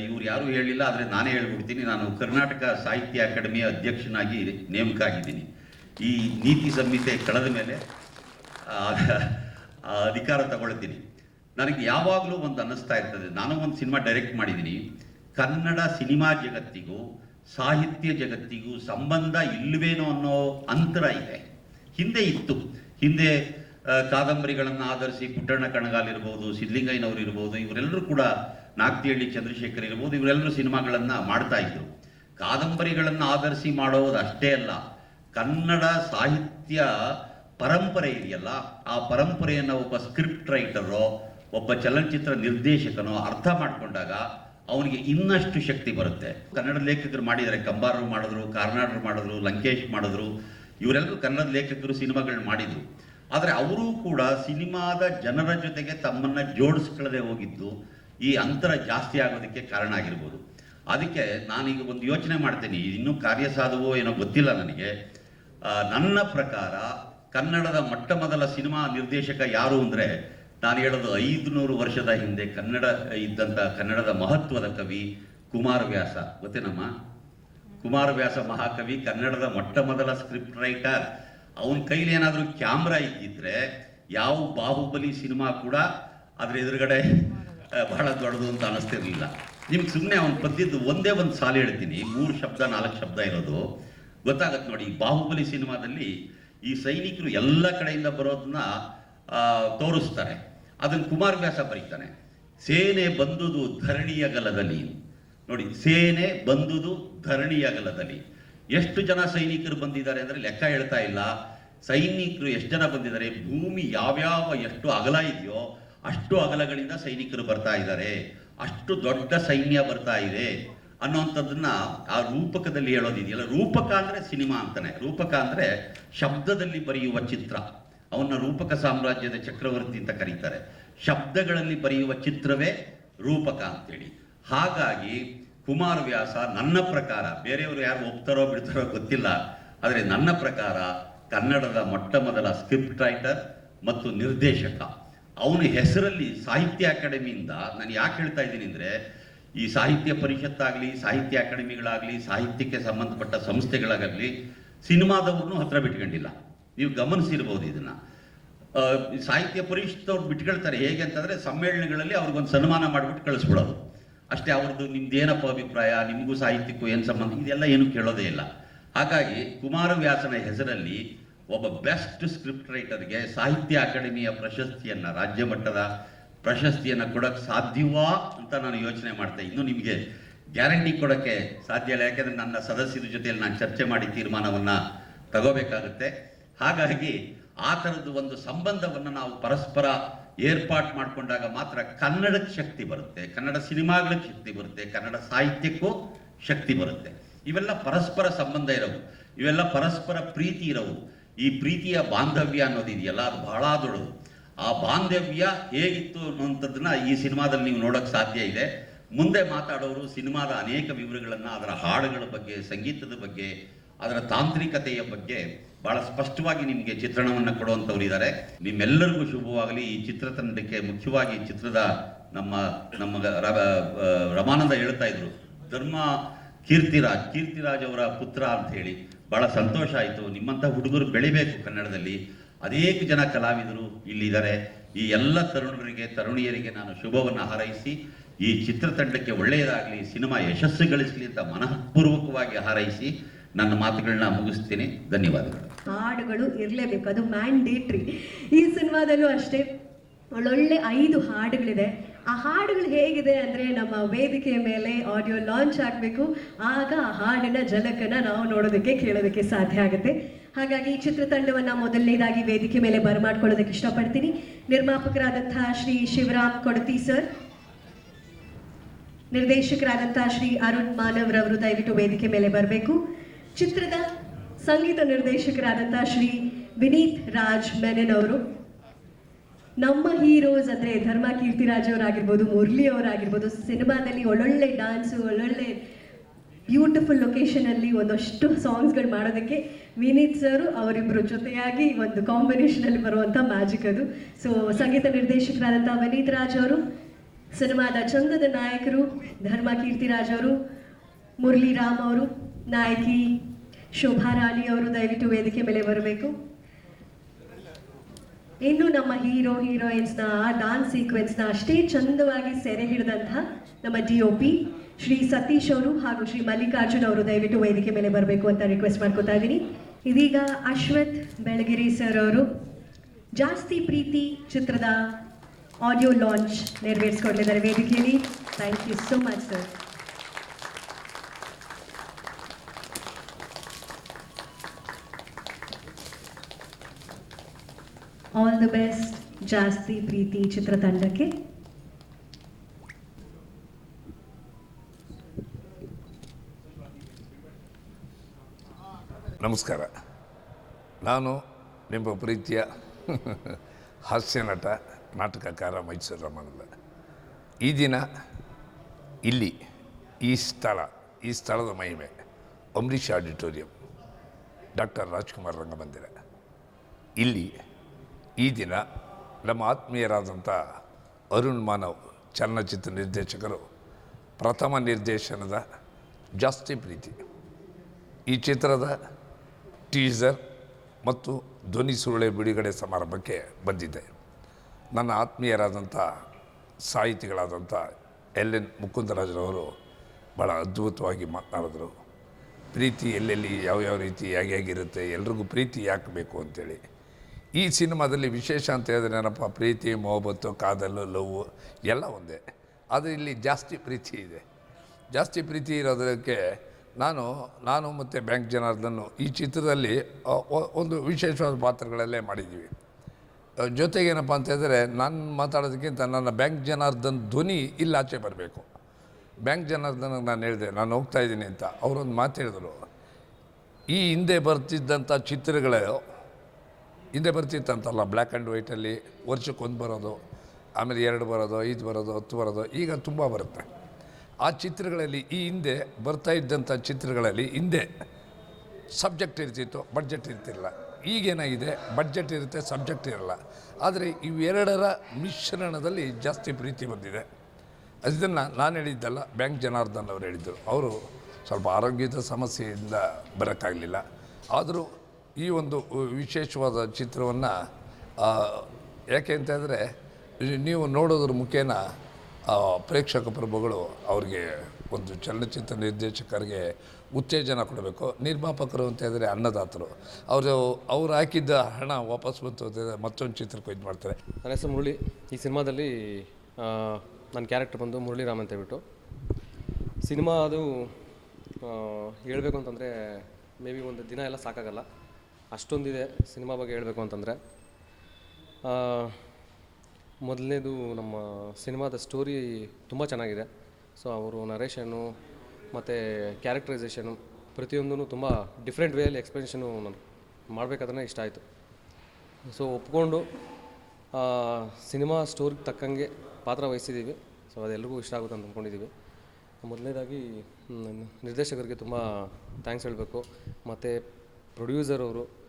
ಇವ್ರು ಯಾರೂ ಹೇಳಿಲ್ಲ, ಆದರೆ ನಾನೇ ಹೇಳ್ಬಿಡ್ತೀನಿ. ನಾನು ಕರ್ನಾಟಕ ಸಾಹಿತ್ಯ ಅಕಾಡೆಮಿಯ ಅಧ್ಯಕ್ಷನಾಗಿ ನೇಮಕ ಆಗಿದ್ದೀನಿ ಈ ನೀತಿ ಸಂಹಿತೆ ಕಳೆದ ಮೇಲೆ ಅಧಿಕಾರ ತಗೊಳ್ತೀನಿ. ನನಗೆ ಯಾವಾಗಲೂ ಒಂದು ಅನ್ನಿಸ್ತಾ ಇರ್ತದೆ. ನಾನು ಒಂದು ಸಿನಿಮಾ ಡೈರೆಕ್ಟ್ ಮಾಡಿದ್ದೀನಿ. ಕನ್ನಡ ಸಿನಿಮಾ ಜಗತ್ತಿಗೂ, ಸಾಹಿತ್ಯ ಜಗತ್ತಿಗೂ ಸಂಬಂಧ ಇಲ್ಲವೇನೋ ಅನ್ನೋ ಅಂತರ ಇದೆ. ಹಿಂದೆ ಇತ್ತು. ಹಿಂದೆ ಕಾದಂಬರಿಗಳನ್ನು ಆಧರಿಸಿ ಪುಟ್ಟಣ್ಣ ಕಣಗಾಲ್ ಇರ್ಬೋದು ಸಿದ್ದಲಿಂಗಯ್ಯನವರು ಇರ್ಬೋದು, ಇವರೆಲ್ಲರೂ ಕೂಡ ನಾಗ್ತಿಹಳ್ಳಿ ಚಂದ್ರಶೇಖರ್ ಇರ್ಬೋದು, ಇವರೆಲ್ಲರೂ ಸಿನಿಮಾಗಳನ್ನು ಮಾಡ್ತಾ ಇದ್ರು. ಕಾದಂಬರಿಗಳನ್ನು ಆಧರಿಸಿ ಮಾಡೋದು ಅಷ್ಟೇ ಅಲ್ಲ, ಕನ್ನಡ ಸಾಹಿತ್ಯ ಪರಂಪರೆ ಇದೆಯಲ್ಲ, ಆ ಪರಂಪರೆಯನ್ನು ಒಬ್ಬ ಸ್ಕ್ರಿಪ್ಟ್ ರೈಟರೋ ಒಬ್ಬ ಚಲನಚಿತ್ರ ನಿರ್ದೇಶಕನೋ ಅರ್ಥ ಮಾಡಿಕೊಂಡಾಗ ಅವನಿಗೆ ಇನ್ನಷ್ಟು ಶಕ್ತಿ ಬರುತ್ತೆ. ಕನ್ನಡ ಲೇಖಕರು ಮಾಡಿದರೆ ಕಂಬಾರರು ಮಾಡಿದ್ರು, ಕಾರ್ನಾಡರು ಮಾಡಿದ್ರು, ಲಂಕೇಶ್ ಮಾಡಿದ್ರು, ಇವರೆಲ್ಲರೂ ಕನ್ನಡ ಲೇಖಕರು ಸಿನಿಮಾಗಳನ್ನ ಮಾಡಿದ್ರು. ಆದರೆ ಅವರೂ ಕೂಡ ಸಿನಿಮಾದ ಜನರ ಜೊತೆಗೆ ತಮ್ಮನ್ನು ಜೋಡಿಸ್ಕೊಳ್ಳದೆ ಹೋಗಿದ್ದು ಈ ಅಂತರ ಜಾಸ್ತಿ ಆಗೋದಕ್ಕೆ ಕಾರಣ ಆಗಿರ್ಬೋದು. ಅದಕ್ಕೆ ನಾನೀಗ ಒಂದು ಯೋಚನೆ ಮಾಡ್ತೇನೆ. ಇನ್ನೂ ಕಾರ್ಯ ಸಾಧುವೋ ಏನೋ ಗೊತ್ತಿಲ್ಲ ನನಗೆ. ನನ್ನ ಪ್ರಕಾರ ಕನ್ನಡದ ಮೊಟ್ಟ ಮೊದಲ ಸಿನಿಮಾ ನಿರ್ದೇಶಕ ಯಾರು ಅಂದರೆ ನಾನು ಹೇಳೋದು ಐದುನೂರು ವರ್ಷದ ಹಿಂದೆ ಕನ್ನಡ ಇದ್ದಂಥ ಕನ್ನಡದ ಮಹತ್ವದ ಕವಿ ಕುಮಾರವ್ಯಾಸ ಗೊತ್ತೇನಮ್ಮ? ಕುಮಾರವ್ಯಾಸ ಮಹಾಕವಿ, ಕನ್ನಡದ ಮೊಟ್ಟ ಮೊದಲ ಸ್ಕ್ರಿಪ್ಟ್ ರೈಟರ್ ಅವನ ಕೈಲಿ ಏನಾದರೂ ಕ್ಯಾಮ್ರಾ ಇದ್ದಿದ್ರೆ ಯಾವ ಬಾಹುಬಲಿ ಸಿನಿಮಾ ಕೂಡ ಅದ್ರ ಎದುರುಗಡೆ ಬಹಳ ದೊಡ್ಡದು ಅಂತ ಅನಿಸ್ತಿರ್ಲಿಲ್ಲ. ನಿಮ್ಗೆ ಸುಮ್ಮನೆ ಅವನು ಪದ್ಯದ್ದು ಒಂದೇ ಒಂದು ಸಾಲು ಹೇಳ್ತೀನಿ. ಮೂರು ಶಬ್ದ, ನಾಲ್ಕು ಶಬ್ದ ಇರೋದು. ಗೊತ್ತಾಗತ್ತೆ ನೋಡಿ ಬಾಹುಬಲಿ ಸಿನಿಮಾದಲ್ಲಿ ಈ ಸೈನಿಕರು ಎಲ್ಲ ಕಡೆಯಿಂದ ಬರೋದನ್ನ ತೋರಿಸ್ತಾರೆ. ಅದನ್ನು ಕುಮಾರವ್ಯಾಸ ಬರೀತಾನೆ. ಸೇನೆ ಬಂದುದು ಧರಣಿಯ ಗಲದಲ್ಲಿ. ನೋಡಿ, ಸೇನೆ ಬಂದುದು ಧರಣಿಯ ಗಲದಲ್ಲಿ. ಎಷ್ಟು ಜನ ಸೈನಿಕರು ಬಂದಿದ್ದಾರೆ ಅಂದರೆ ಲೆಕ್ಕ ಹೇಳ್ತಾ ಇಲ್ಲ. ಸೈನಿಕರು ಎಷ್ಟು ಜನ ಬಂದಿದ್ದಾರೆ? ಭೂಮಿ ಯಾವ್ಯಾವ ಎಷ್ಟು ಅಗಲ ಇದೆಯೋ ಅಷ್ಟು ಅಗಲಗಳಿಂದ ಸೈನಿಕರು ಬರ್ತಾ ಇದ್ದಾರೆ. ಅಷ್ಟು ದೊಡ್ಡ ಸೈನ್ಯ ಬರ್ತಾ ಇದೆ ಅನ್ನೋಂಥದ್ದನ್ನ ಆ ರೂಪಕದಲ್ಲಿ ಹೇಳೋದಿದೆಯಲ್ಲ. ರೂಪಕ ಅಂದರೆ ಸಿನಿಮಾ ಅಂತಾನೆ. ರೂಪಕ ಅಂದರೆ ಶಬ್ದದಲ್ಲಿ ಬರೆಯುವ ಚಿತ್ರ. ಅವನ್ನ ರೂಪಕ ಸಾಮ್ರಾಜ್ಯದ ಚಕ್ರವರ್ತಿ ಅಂತ ಕರೀತಾರೆ. ಶಬ್ದಗಳಲ್ಲಿ ಬರೆಯುವ ಚಿತ್ರವೇ ರೂಪಕ ಅಂತೇಳಿ. ಹಾಗಾಗಿ ಕುಮಾರವ್ಯಾಸ ನನ್ನ ಪ್ರಕಾರ, ಬೇರೆಯವರು ಯಾರು ಒಪ್ತಾರೋ ಬಿಡ್ತಾರೋ ಗೊತ್ತಿಲ್ಲ, ಆದರೆ ನನ್ನ ಪ್ರಕಾರ ಕನ್ನಡದ ಮೊಟ್ಟ ಮೊದಲ ಸ್ಕ್ರಿಪ್ಟ್ ರೈಟರ್ ಮತ್ತು ನಿರ್ದೇಶಕ. ಅವನ ಹೆಸರಲ್ಲಿ ಸಾಹಿತ್ಯ ಅಕಾಡೆಮಿಯಿಂದ ನಾನು ಯಾಕೆ ಹೇಳ್ತಾ ಇದ್ದೀನಿ ಅಂದರೆ, ಈ ಸಾಹಿತ್ಯ ಪರಿಷತ್ತಾಗಲಿ, ಸಾಹಿತ್ಯ ಅಕಾಡೆಮಿಗಳಾಗಲಿ, ಸಾಹಿತ್ಯಕ್ಕೆ ಸಂಬಂಧಪಟ್ಟ ಸಂಸ್ಥೆಗಳಾಗಲಿ, ಸಿನಿಮಾದವ್ರನ್ನೂ ಹತ್ರ ಬಿಟ್ಕೊಂಡಿಲ್ಲ. ನೀವು ಗಮನಿಸಿರ್ಬೋದು ಇದನ್ನು. ಸಾಹಿತ್ಯ ಪರಿಷತ್ತವ್ರು ಬಿಟ್ಕೊಳ್ತಾರೆ ಹೇಗೆ ಅಂತಂದರೆ, ಸಮ್ಮೇಳನಗಳಲ್ಲಿ ಅವ್ರಿಗೊಂದು ಸನ್ಮಾನ ಮಾಡಿಬಿಟ್ಟು ಕಳಿಸ್ಬಿಡೋದು. ಅಷ್ಟೇ ಅವ್ರದ್ದು ನಿಮ್ದು ಏನಪ್ಪ ಅಭಿಪ್ರಾಯ, ನಿಮಗೂ ಸಾಹಿತ್ಯಕ್ಕೂ ಏನು ಸಂಬಂಧ, ಇದೆಲ್ಲ ಏನು ಕೇಳೋದೇ ಇಲ್ಲ. ಹಾಗಾಗಿ ಕುಮಾರವ್ಯಾಸನ ಹೆಸರಲ್ಲಿ ಒಬ್ಬ ಬೆಸ್ಟ್ ಸ್ಕ್ರಿಪ್ಟ್ ರೈಟರ್ಗೆ ಸಾಹಿತ್ಯ ಅಕಾಡೆಮಿಯ ಪ್ರಶಸ್ತಿಯನ್ನು, ರಾಜ್ಯ ಮಟ್ಟದ ಪ್ರಶಸ್ತಿಯನ್ನು ಕೊಡೋಕ್ಕೆ ಸಾಧ್ಯವಾ ಅಂತ ನಾನು ಯೋಚನೆ ಮಾಡ್ತೆ ಇನ್ನು ನಿಮಗೆ ಗ್ಯಾರಂಟಿ ಕೊಡೋಕ್ಕೆ ಸಾಧ್ಯ ಇಲ್ಲ. ಯಾಕೆಂದರೆ ನನ್ನ ಸದಸ್ಯರ ಜೊತೆಯಲ್ಲಿ ನಾನು ಚರ್ಚೆ ಮಾಡಿ ತೀರ್ಮಾನವನ್ನು ತಗೋಬೇಕಾಗುತ್ತೆ. ಹಾಗಾಗಿ ಆ ಥರದ್ದು ಒಂದು ಸಂಬಂಧವನ್ನು ನಾವು ಪರಸ್ಪರ ಏರ್ಪಾಟ್ ಮಾಡಿಕೊಂಡಾಗ ಮಾತ್ರ ಕನ್ನಡಕ್ಕೆ ಶಕ್ತಿ ಬರುತ್ತೆ. ಕನ್ನಡ ಸಿನಿಮಾಗಳಿಗೆ ಶಕ್ತಿ ಬರುತ್ತೆ. ಕನ್ನಡ ಸಾಹಿತ್ಯಕ್ಕೂ ಶಕ್ತಿ ಬರುತ್ತೆ. ಇವೆಲ್ಲ ಪರಸ್ಪರ ಸಂಬಂಧ ಇರೋವು. ಇವೆಲ್ಲ ಪರಸ್ಪರ ಪ್ರೀತಿ ಇರೋವು. ಈ ಪ್ರೀತಿಯ ಬಾಂಧವ್ಯ ಅನ್ನೋದಿದೆಯಲ್ಲ ಅದು ಬಹಳ ದೊಡ್ಡದು. ಆ ಬಾಂಧವ್ಯ ಹೇಗಿತ್ತು ಅನ್ನುವಂಥದ್ದನ್ನ ಈ ಸಿನಿಮಾದಲ್ಲಿ ನೀವು ನೋಡೋಕೆ ಸಾಧ್ಯ ಇದೆ. ಮುಂದೆ ಮಾತಾಡೋರು ಸಿನಿಮಾದ ಅನೇಕ ವಿವರಗಳನ್ನು ಅದರ ಹಾಡುಗಳ ಬಗ್ಗೆ, ಸಂಗೀತದ ಬಗ್ಗೆ, ಅದರ ತಾಂತ್ರಿಕತೆಯ ಬಗ್ಗೆ ಬಹಳ ಸ್ಪಷ್ಟವಾಗಿ ನಿಮಗೆ ಚಿತ್ರಣವನ್ನು ಕೊಡುವಂಥವ್ರು ಇದ್ದಾರೆ ನಿಮ್ಮೆಲ್ಲರಿಗೂ ಶುಭವಾಗಲಿ. ಈ ಚಿತ್ರತಂಡಕ್ಕೆ ಮುಖ್ಯವಾಗಿ ಚಿತ್ರದ ನಮ್ಮ ನಮ್ಮ ರಮಾನಂದ ಹೇಳ್ತಾ ಇದ್ರು, ಧರ್ಮ ಕೀರ್ತಿರಾಜ್ ಕೀರ್ತಿರಾಜ್ ಅವರ ಪುತ್ರ ಅಂತ ಹೇಳಿ. ಬಹಳ ಸಂತೋಷ ಆಯಿತು. ನಿಮ್ಮಂಥ ಹುಡುಗರು ಬೆಳಿಬೇಕು ಕನ್ನಡದಲ್ಲಿ. ಅನೇಕ ಜನ ಕಲಾವಿದರು ಇಲ್ಲಿದ್ದಾರೆ. ಈ ಎಲ್ಲ ತರುಣರಿಗೆ, ತರುಣಿಯರಿಗೆ ನಾನು ಶುಭವನ್ನು ಹಾರೈಸಿ, ಈ ಚಿತ್ರತಂಡಕ್ಕೆ ಒಳ್ಳೆಯದಾಗಲಿ, ಸಿನಿಮಾ ಯಶಸ್ಸು ಗಳಿಸಲಿ ಅಂತ ಮನಃಪೂರ್ವಕವಾಗಿ ಹಾರೈಸಿ ನನ್ನ ಮಾತುಗಳನ್ನ ಮುಗಿಸ್ತೀನಿ. ಧನ್ಯವಾದಗಳು. ಹಾಡುಗಳು ಇರಲೇಬೇಕು. ಅದು ಮ್ಯಾಂಡೇಟ್ರಿ ಈ ಸಿನಿಮಾದಲ್ಲೂ ಅಷ್ಟೇ. ಒಳ್ಳೊಳ್ಳೆ ಐದು ಹಾಡುಗಳಿದೆ. ಆ ಹಾಡುಗಳು ಹೇಗಿದೆ ಅಂದರೆ ನಮ್ಮ ವೇದಿಕೆಯ ಮೇಲೆ ಆಡಿಯೋ ಲಾಂಚ್ ಆಗಬೇಕು. ಆಗ ಆ ಹಾಡಿನ ಜಲಕನ ನಾವು ನೋಡೋದಕ್ಕೆ, ಕೇಳೋದಕ್ಕೆ ಸಾಧ್ಯ ಆಗುತ್ತೆ. ಹಾಗಾಗಿ ಈ ಚಿತ್ರತಂಡವನ್ನ ಮೊದಲನೇದಾಗಿ ವೇದಿಕೆ ಮೇಲೆ ಬರಮಾಡ್ಕೊಳ್ಳೋದಕ್ಕೆ ಇಷ್ಟಪಡ್ತೀನಿ. ನಿರ್ಮಾಪಕರಾದಂತಹ ಶ್ರೀ ಶಿವರಾಮ್ ಕೊಡತಿ ಸರ್ ನಿರ್ದೇಶಕರಾದಂತಹ ಶ್ರೀ ಅರುಣ್ ಮಾನವ್ ರವರು ದಯವಿಟ್ಟು ವೇದಿಕೆ ಮೇಲೆ ಬರಬೇಕು. ಚಿತ್ರದ ಸಂಗೀತ ನಿರ್ದೇಶಕರಾದಂತಹ ಶ್ರೀ ವಿನೀತ್ ರಾಜ್ ಮೆನನ್ ಅವರು ನಮ್ಮ ಹೀರೋಸ್ ಅಂದ್ರೆ ಧರ್ಮ ಕೀರ್ತಿರಾಜ್ ಅವರಾಗಿರ್ಬೋದು ಮುರಳಿ ಅವರಾಗಿರ್ಬೋದು ಸಿನಿಮಾದಲ್ಲಿ ಒಳ್ಳೊಳ್ಳೆ ಡಾನ್ಸು ಒಳ್ಳೊಳ್ಳೆ ಬ್ಯೂಟಿಫುಲ್ ಲೊಕೇಶನ್ ಅಲ್ಲಿ ಒಂದಷ್ಟು ಸಾಂಗ್ಸ್ಗಳು ಮಾಡೋದಕ್ಕೆ ವಿನೀತ್ ಸರ್ ಅವರಿಬ್ಬರು ಜೊತೆಯಾಗಿ ಒಂದು ಕಾಂಬಿನೇಷನ್ ಅಲ್ಲಿ ಬರುವಂತ ಮ್ಯಾಜಿಕ್ ಅದು. ಸೊ ಸಂಗೀತ ನಿರ್ದೇಶಕರಾದಂಥ ವಿನೀತ್ ರಾಜ್ ಅವರು, ಸಿನಿಮಾದ ಚಂದದ ನಾಯಕರು ಧರ್ಮ ಕೀರ್ತಿರಾಜ್ ಅವರು ಮುರಳಿ ರಾಮ್ ಅವರು, ನಾಯಕಿ ಶೋಭಾ ರಾಣಿ ಅವರು ದಯವಿಟ್ಟು ವೇದಿಕೆ ಮೇಲೆ ಬರಬೇಕು. ಇನ್ನು ನಮ್ಮ ಹೀರೋ, ಹೀರೋಯಿನ್ಸ್ನ ಆ ಡಾನ್ಸ್ ಸೀಕ್ವೆನ್ಸ್ನ ಅಷ್ಟೇ ಚಂದವಾಗಿ ಸೆರೆ ಹಿಡಿದಂತಹ ನಮ್ಮ D O P Shri Satish ಅವರು ಹಾಗೂ ಶ್ರೀ ಮಲ್ಲಿಕಾರ್ಜುನ್ ಅವರು ದಯವಿಟ್ಟು ವೇದಿಕೆ ಮೇಲೆ ಬರಬೇಕು ಅಂತ ರಿಕ್ವೆಸ್ಟ್ ಮಾಡ್ಕೋತಾ ಇದ್ದೀನಿ. ಇದೀಗ ಅಶ್ವಥ್ ಬೆಳಗಿರಿ ಸರ್ ಅವರು ಜಾಸ್ತಿ ಪ್ರೀತಿ ಚಿತ್ರದ ಆಡಿಯೋ ಲಾಂಚ್ ನೆರವೇರಿಸ್ಕೊಡ್ಲಿದ್ದಾರೆ ವೇದಿಕೆಯಲ್ಲಿ. Thank you so much sir all the best Jasthi Preethi ಚಿತ್ರತಂಡಕ್ಕೆ ನಮಸ್ಕಾರ. ನಾನು ನಿಮ್ಮ ಪ್ರೀತಿಯ ಹಾಸ್ಯ ನಟ, ನಾಟಕಕಾರ ಮೈಸೂರು ರಮಣಲ್ಲ ಈ ದಿನ ಇಲ್ಲಿ, ಈ ಸ್ಥಳ, ಈ ಸ್ಥಳದ ಮಹಿಮೆ, ಅಂಬರೀಷ್ ಆಡಿಟೋರಿಯಂ, ಡಾಕ್ಟರ್ ರಾಜ್ಕುಮಾರ್ ರಂಗಮಂದಿರ. ಇಲ್ಲಿ ಈ ದಿನ ನಮ್ಮ ಆತ್ಮೀಯರಾದಂಥ ಅರುಣ್ ಮಾನವ್ ಚಲನಚಿತ್ರ ನಿರ್ದೇಶಕರು ಪ್ರಥಮ ನಿರ್ದೇಶನದ ಜಾಸ್ತಿ ಪ್ರೀತಿ. ಈ ಚಿತ್ರದ ಟೀಸರ್ ಮತ್ತು ಧ್ವನಿ ಸುರುಳೆ ಬಿಡುಗಡೆ ಸಮಾರಂಭಕ್ಕೆ ಬಂದಿದ್ದೆ ನನ್ನ ಆತ್ಮೀಯರಾದಂಥ ಸಾಹಿತಿಗಳಾದಂಥ ಎಲ್ ಎನ್ ಮುಕುಂದರಾಜರವರು ಭಾಳ ಅದ್ಭುತವಾಗಿ ಮಾತನಾಡಿದ್ರು. ಪ್ರೀತಿ ಎಲ್ಲೆಲ್ಲಿ ಯಾವ್ಯಾವ ರೀತಿ ಹೇಗೆ ಹೇಗಿರುತ್ತೆ, ಎಲ್ರಿಗೂ ಪ್ರೀತಿ ಯಾಕೆ ಬೇಕು ಅಂತೇಳಿ. ಈ ಸಿನಿಮಾದಲ್ಲಿ ವಿಶೇಷ ಅಂತ ಹೇಳಿದ್ರೆ ಏನಪ್ಪ, ಪ್ರೀತಿ, ಮೊಹಬತ್ತು ಕಾದಲು ಲವ್ ಎಲ್ಲ ಒಂದೇ. ಆದರೆ ಇಲ್ಲಿ ಜಾಸ್ತಿ ಪ್ರೀತಿ ಇದೆ. ಜಾಸ್ತಿ ಪ್ರೀತಿ ಇರೋದಕ್ಕೆ ನಾನು ನಾನು ಮತ್ತು ಬ್ಯಾಂಕ್ ಜನಾರ್ದನ್ನು ಈ ಚಿತ್ರದಲ್ಲಿ ಒಂದು ವಿಶೇಷವಾದ ಪಾತ್ರಗಳಲ್ಲೇ ಮಾಡಿದ್ದೀವಿ. ಜೊತೆಗೇನಪ್ಪ ಅಂತ ಹೇಳಿದ್ರೆ ನಾನು ಮಾತಾಡೋದಕ್ಕಿಂತ ನನ್ನ ಬ್ಯಾಂಕ್ ಜನಾರ್ದನ್ ಧ್ವನಿ ಇಲ್ಲಿ ಆಚೆ ಬರಬೇಕು. ಬ್ಯಾಂಕ್ ಜನಾರ್ದನಿಗೆ ನಾನು ಹೇಳಿದೆ, ನಾನು ಹೋಗ್ತಾ ಇದ್ದೀನಿ ಅಂತ. ಅವರೊಂದು ಮಾತು ಹೇಳಿದರು. ಈ ಹಿಂದೆ ಬರ್ತಿದ್ದಂಥ ಚಿತ್ರಗಳು ಹಿಂದೆ ಬರ್ತಿತ್ತಂತಲ್ಲ ಬ್ಲ್ಯಾಕ್ ಆ್ಯಂಡ್ ವೈಟಲ್ಲಿ ವರ್ಷಕ್ಕೊಂದು ಬರೋದು, ಆಮೇಲೆ ಎರಡು ಬರೋದು, ಐದು ಬರೋದು, ಹತ್ತು ಬರೋದು, ಈಗ ತುಂಬ ಬರುತ್ತೆ. ಆ ಚಿತ್ರಗಳಲ್ಲಿ ಈ ಹಿಂದೆ ಬರ್ತಾ ಇದ್ದಂಥ ಚಿತ್ರಗಳಲ್ಲಿ ಹಿಂದೆ ಸಬ್ಜೆಕ್ಟ್ ಇರ್ತಿತ್ತು ಬಡ್ಜೆಟ್ ಇರ್ತಿರಲ್ಲ ಈಗೇನಾಗಿದೆ ಬಡ್ಜೆಟ್ ಇರುತ್ತೆ ಸಬ್ಜೆಕ್ಟ್ ಇರಲ್ಲ. ಆದರೆ ಇವೆರಡರ ಮಿಶ್ರಣದಲ್ಲಿ ಜಾಸ್ತಿ ಪ್ರೀತಿ ಬಂದಿದೆ. ಅದನ್ನು ನಾನು ಹೇಳಿದ್ದಲ್ಲ, ಬ್ಯಾಂಕ್ ಜನಾರ್ದನ್ ಅವರು ಹೇಳಿದ್ದರು ಅವರು ಸ್ವಲ್ಪ ಆರೋಗ್ಯದ ಸಮಸ್ಯೆಯಿಂದ ಬರೋಕ್ಕಾಗಲಿಲ್ಲ. ಆದರೂ ಈ ಒಂದು ವಿಶೇಷವಾದ ಚಿತ್ರವನ್ನು ಯಾಕೆ ಅಂತ ಹೇಳಿದ್ರೆ, ನೀವು ನೋಡೋದ್ರ ಮುಖೇನ ಪ್ರೇಕ್ಷಕ ಪ್ರಭುಗಳು ಅವ್ರಿಗೆ ಒಂದು ಚಲನಚಿತ್ರ ನಿರ್ದೇಶಕರಿಗೆ ಉತ್ತೇಜನ ಕೊಡಬೇಕು. ನಿರ್ಮಾಪಕರು ಅಂತ ಅನ್ನದಾತರು. ಅವರು, ಅವ್ರು ಹಾಕಿದ್ದ ಹಣ ವಾಪಸ್ ಬಂತು ಅಂತಂದರೆ ಮತ್ತೊಂದು ಚಿತ್ರಕ್ಕೆ ಇದು ಮಾಡ್ತಾರೆ. ನನ್ನ ಹೆಸರು ಮುರಳಿ. ಈ ಸಿನಿಮಾದಲ್ಲಿ ನನ್ನ ಕ್ಯಾರೆಕ್ಟರ್ ಬಂದು ಮುರಳಿರಾಮ್ ಅಂತ ಹೇಳ್ಬಿಟ್ಟು. ಸಿನಿಮಾ ಅದು ಹೇಳಬೇಕು ಅಂತಂದರೆ ಮೇ ಬಿ ಒಂದು ದಿನ ಎಲ್ಲ ಸಾಕಾಗಲ್ಲ. ಅಷ್ಟೊಂದಿದೆ ಸಿನಿಮಾ ಬಗ್ಗೆ ಹೇಳಬೇಕು ಅಂತಂದರೆ. ಮೊದಲನೇದು ನಮ್ಮ ಸಿನಿಮಾದ ಸ್ಟೋರಿ ತುಂಬ ಚೆನ್ನಾಗಿದೆ. ಸೊ, ಅವರು ನರೇಷನ್ನು ಮತ್ತು ಕ್ಯಾರೆಕ್ಟರೈಸೇಷನು ಪ್ರತಿಯೊಂದೂ ತುಂಬ ಡಿಫ್ರೆಂಟ್ ವೇಯಲ್ಲಿ ಎಕ್ಸ್ಪ್ಲನೇಷನು ನಾನು ಮಾಡಬೇಕಾದ್ರೆ ಇಷ್ಟ ಆಯಿತು. ಸೊ, ಒಪ್ಕೊಂಡು ಸಿನಿಮಾ ಸ್ಟೋರಿಗೆ ತಕ್ಕಂಗೆ ಪಾತ್ರ ವಹಿಸಿದ್ದೀವಿ. ಸೊ ಅದೆಲ್ಲರಿಗೂ ಇಷ್ಟ ಆಗುತ್ತೆ ಅಂತ ಅಂದ್ಕೊಂಡಿದ್ದೀವಿ. ಮೊದಲನೇದಾಗಿ ನಿರ್ದೇಶಕರಿಗೆ ತುಂಬ ಥ್ಯಾಂಕ್ಸ್ ಹೇಳಬೇಕು. ಮತ್ತು ಪ್ರೊಡ್ಯೂಸರ್ ಅವರು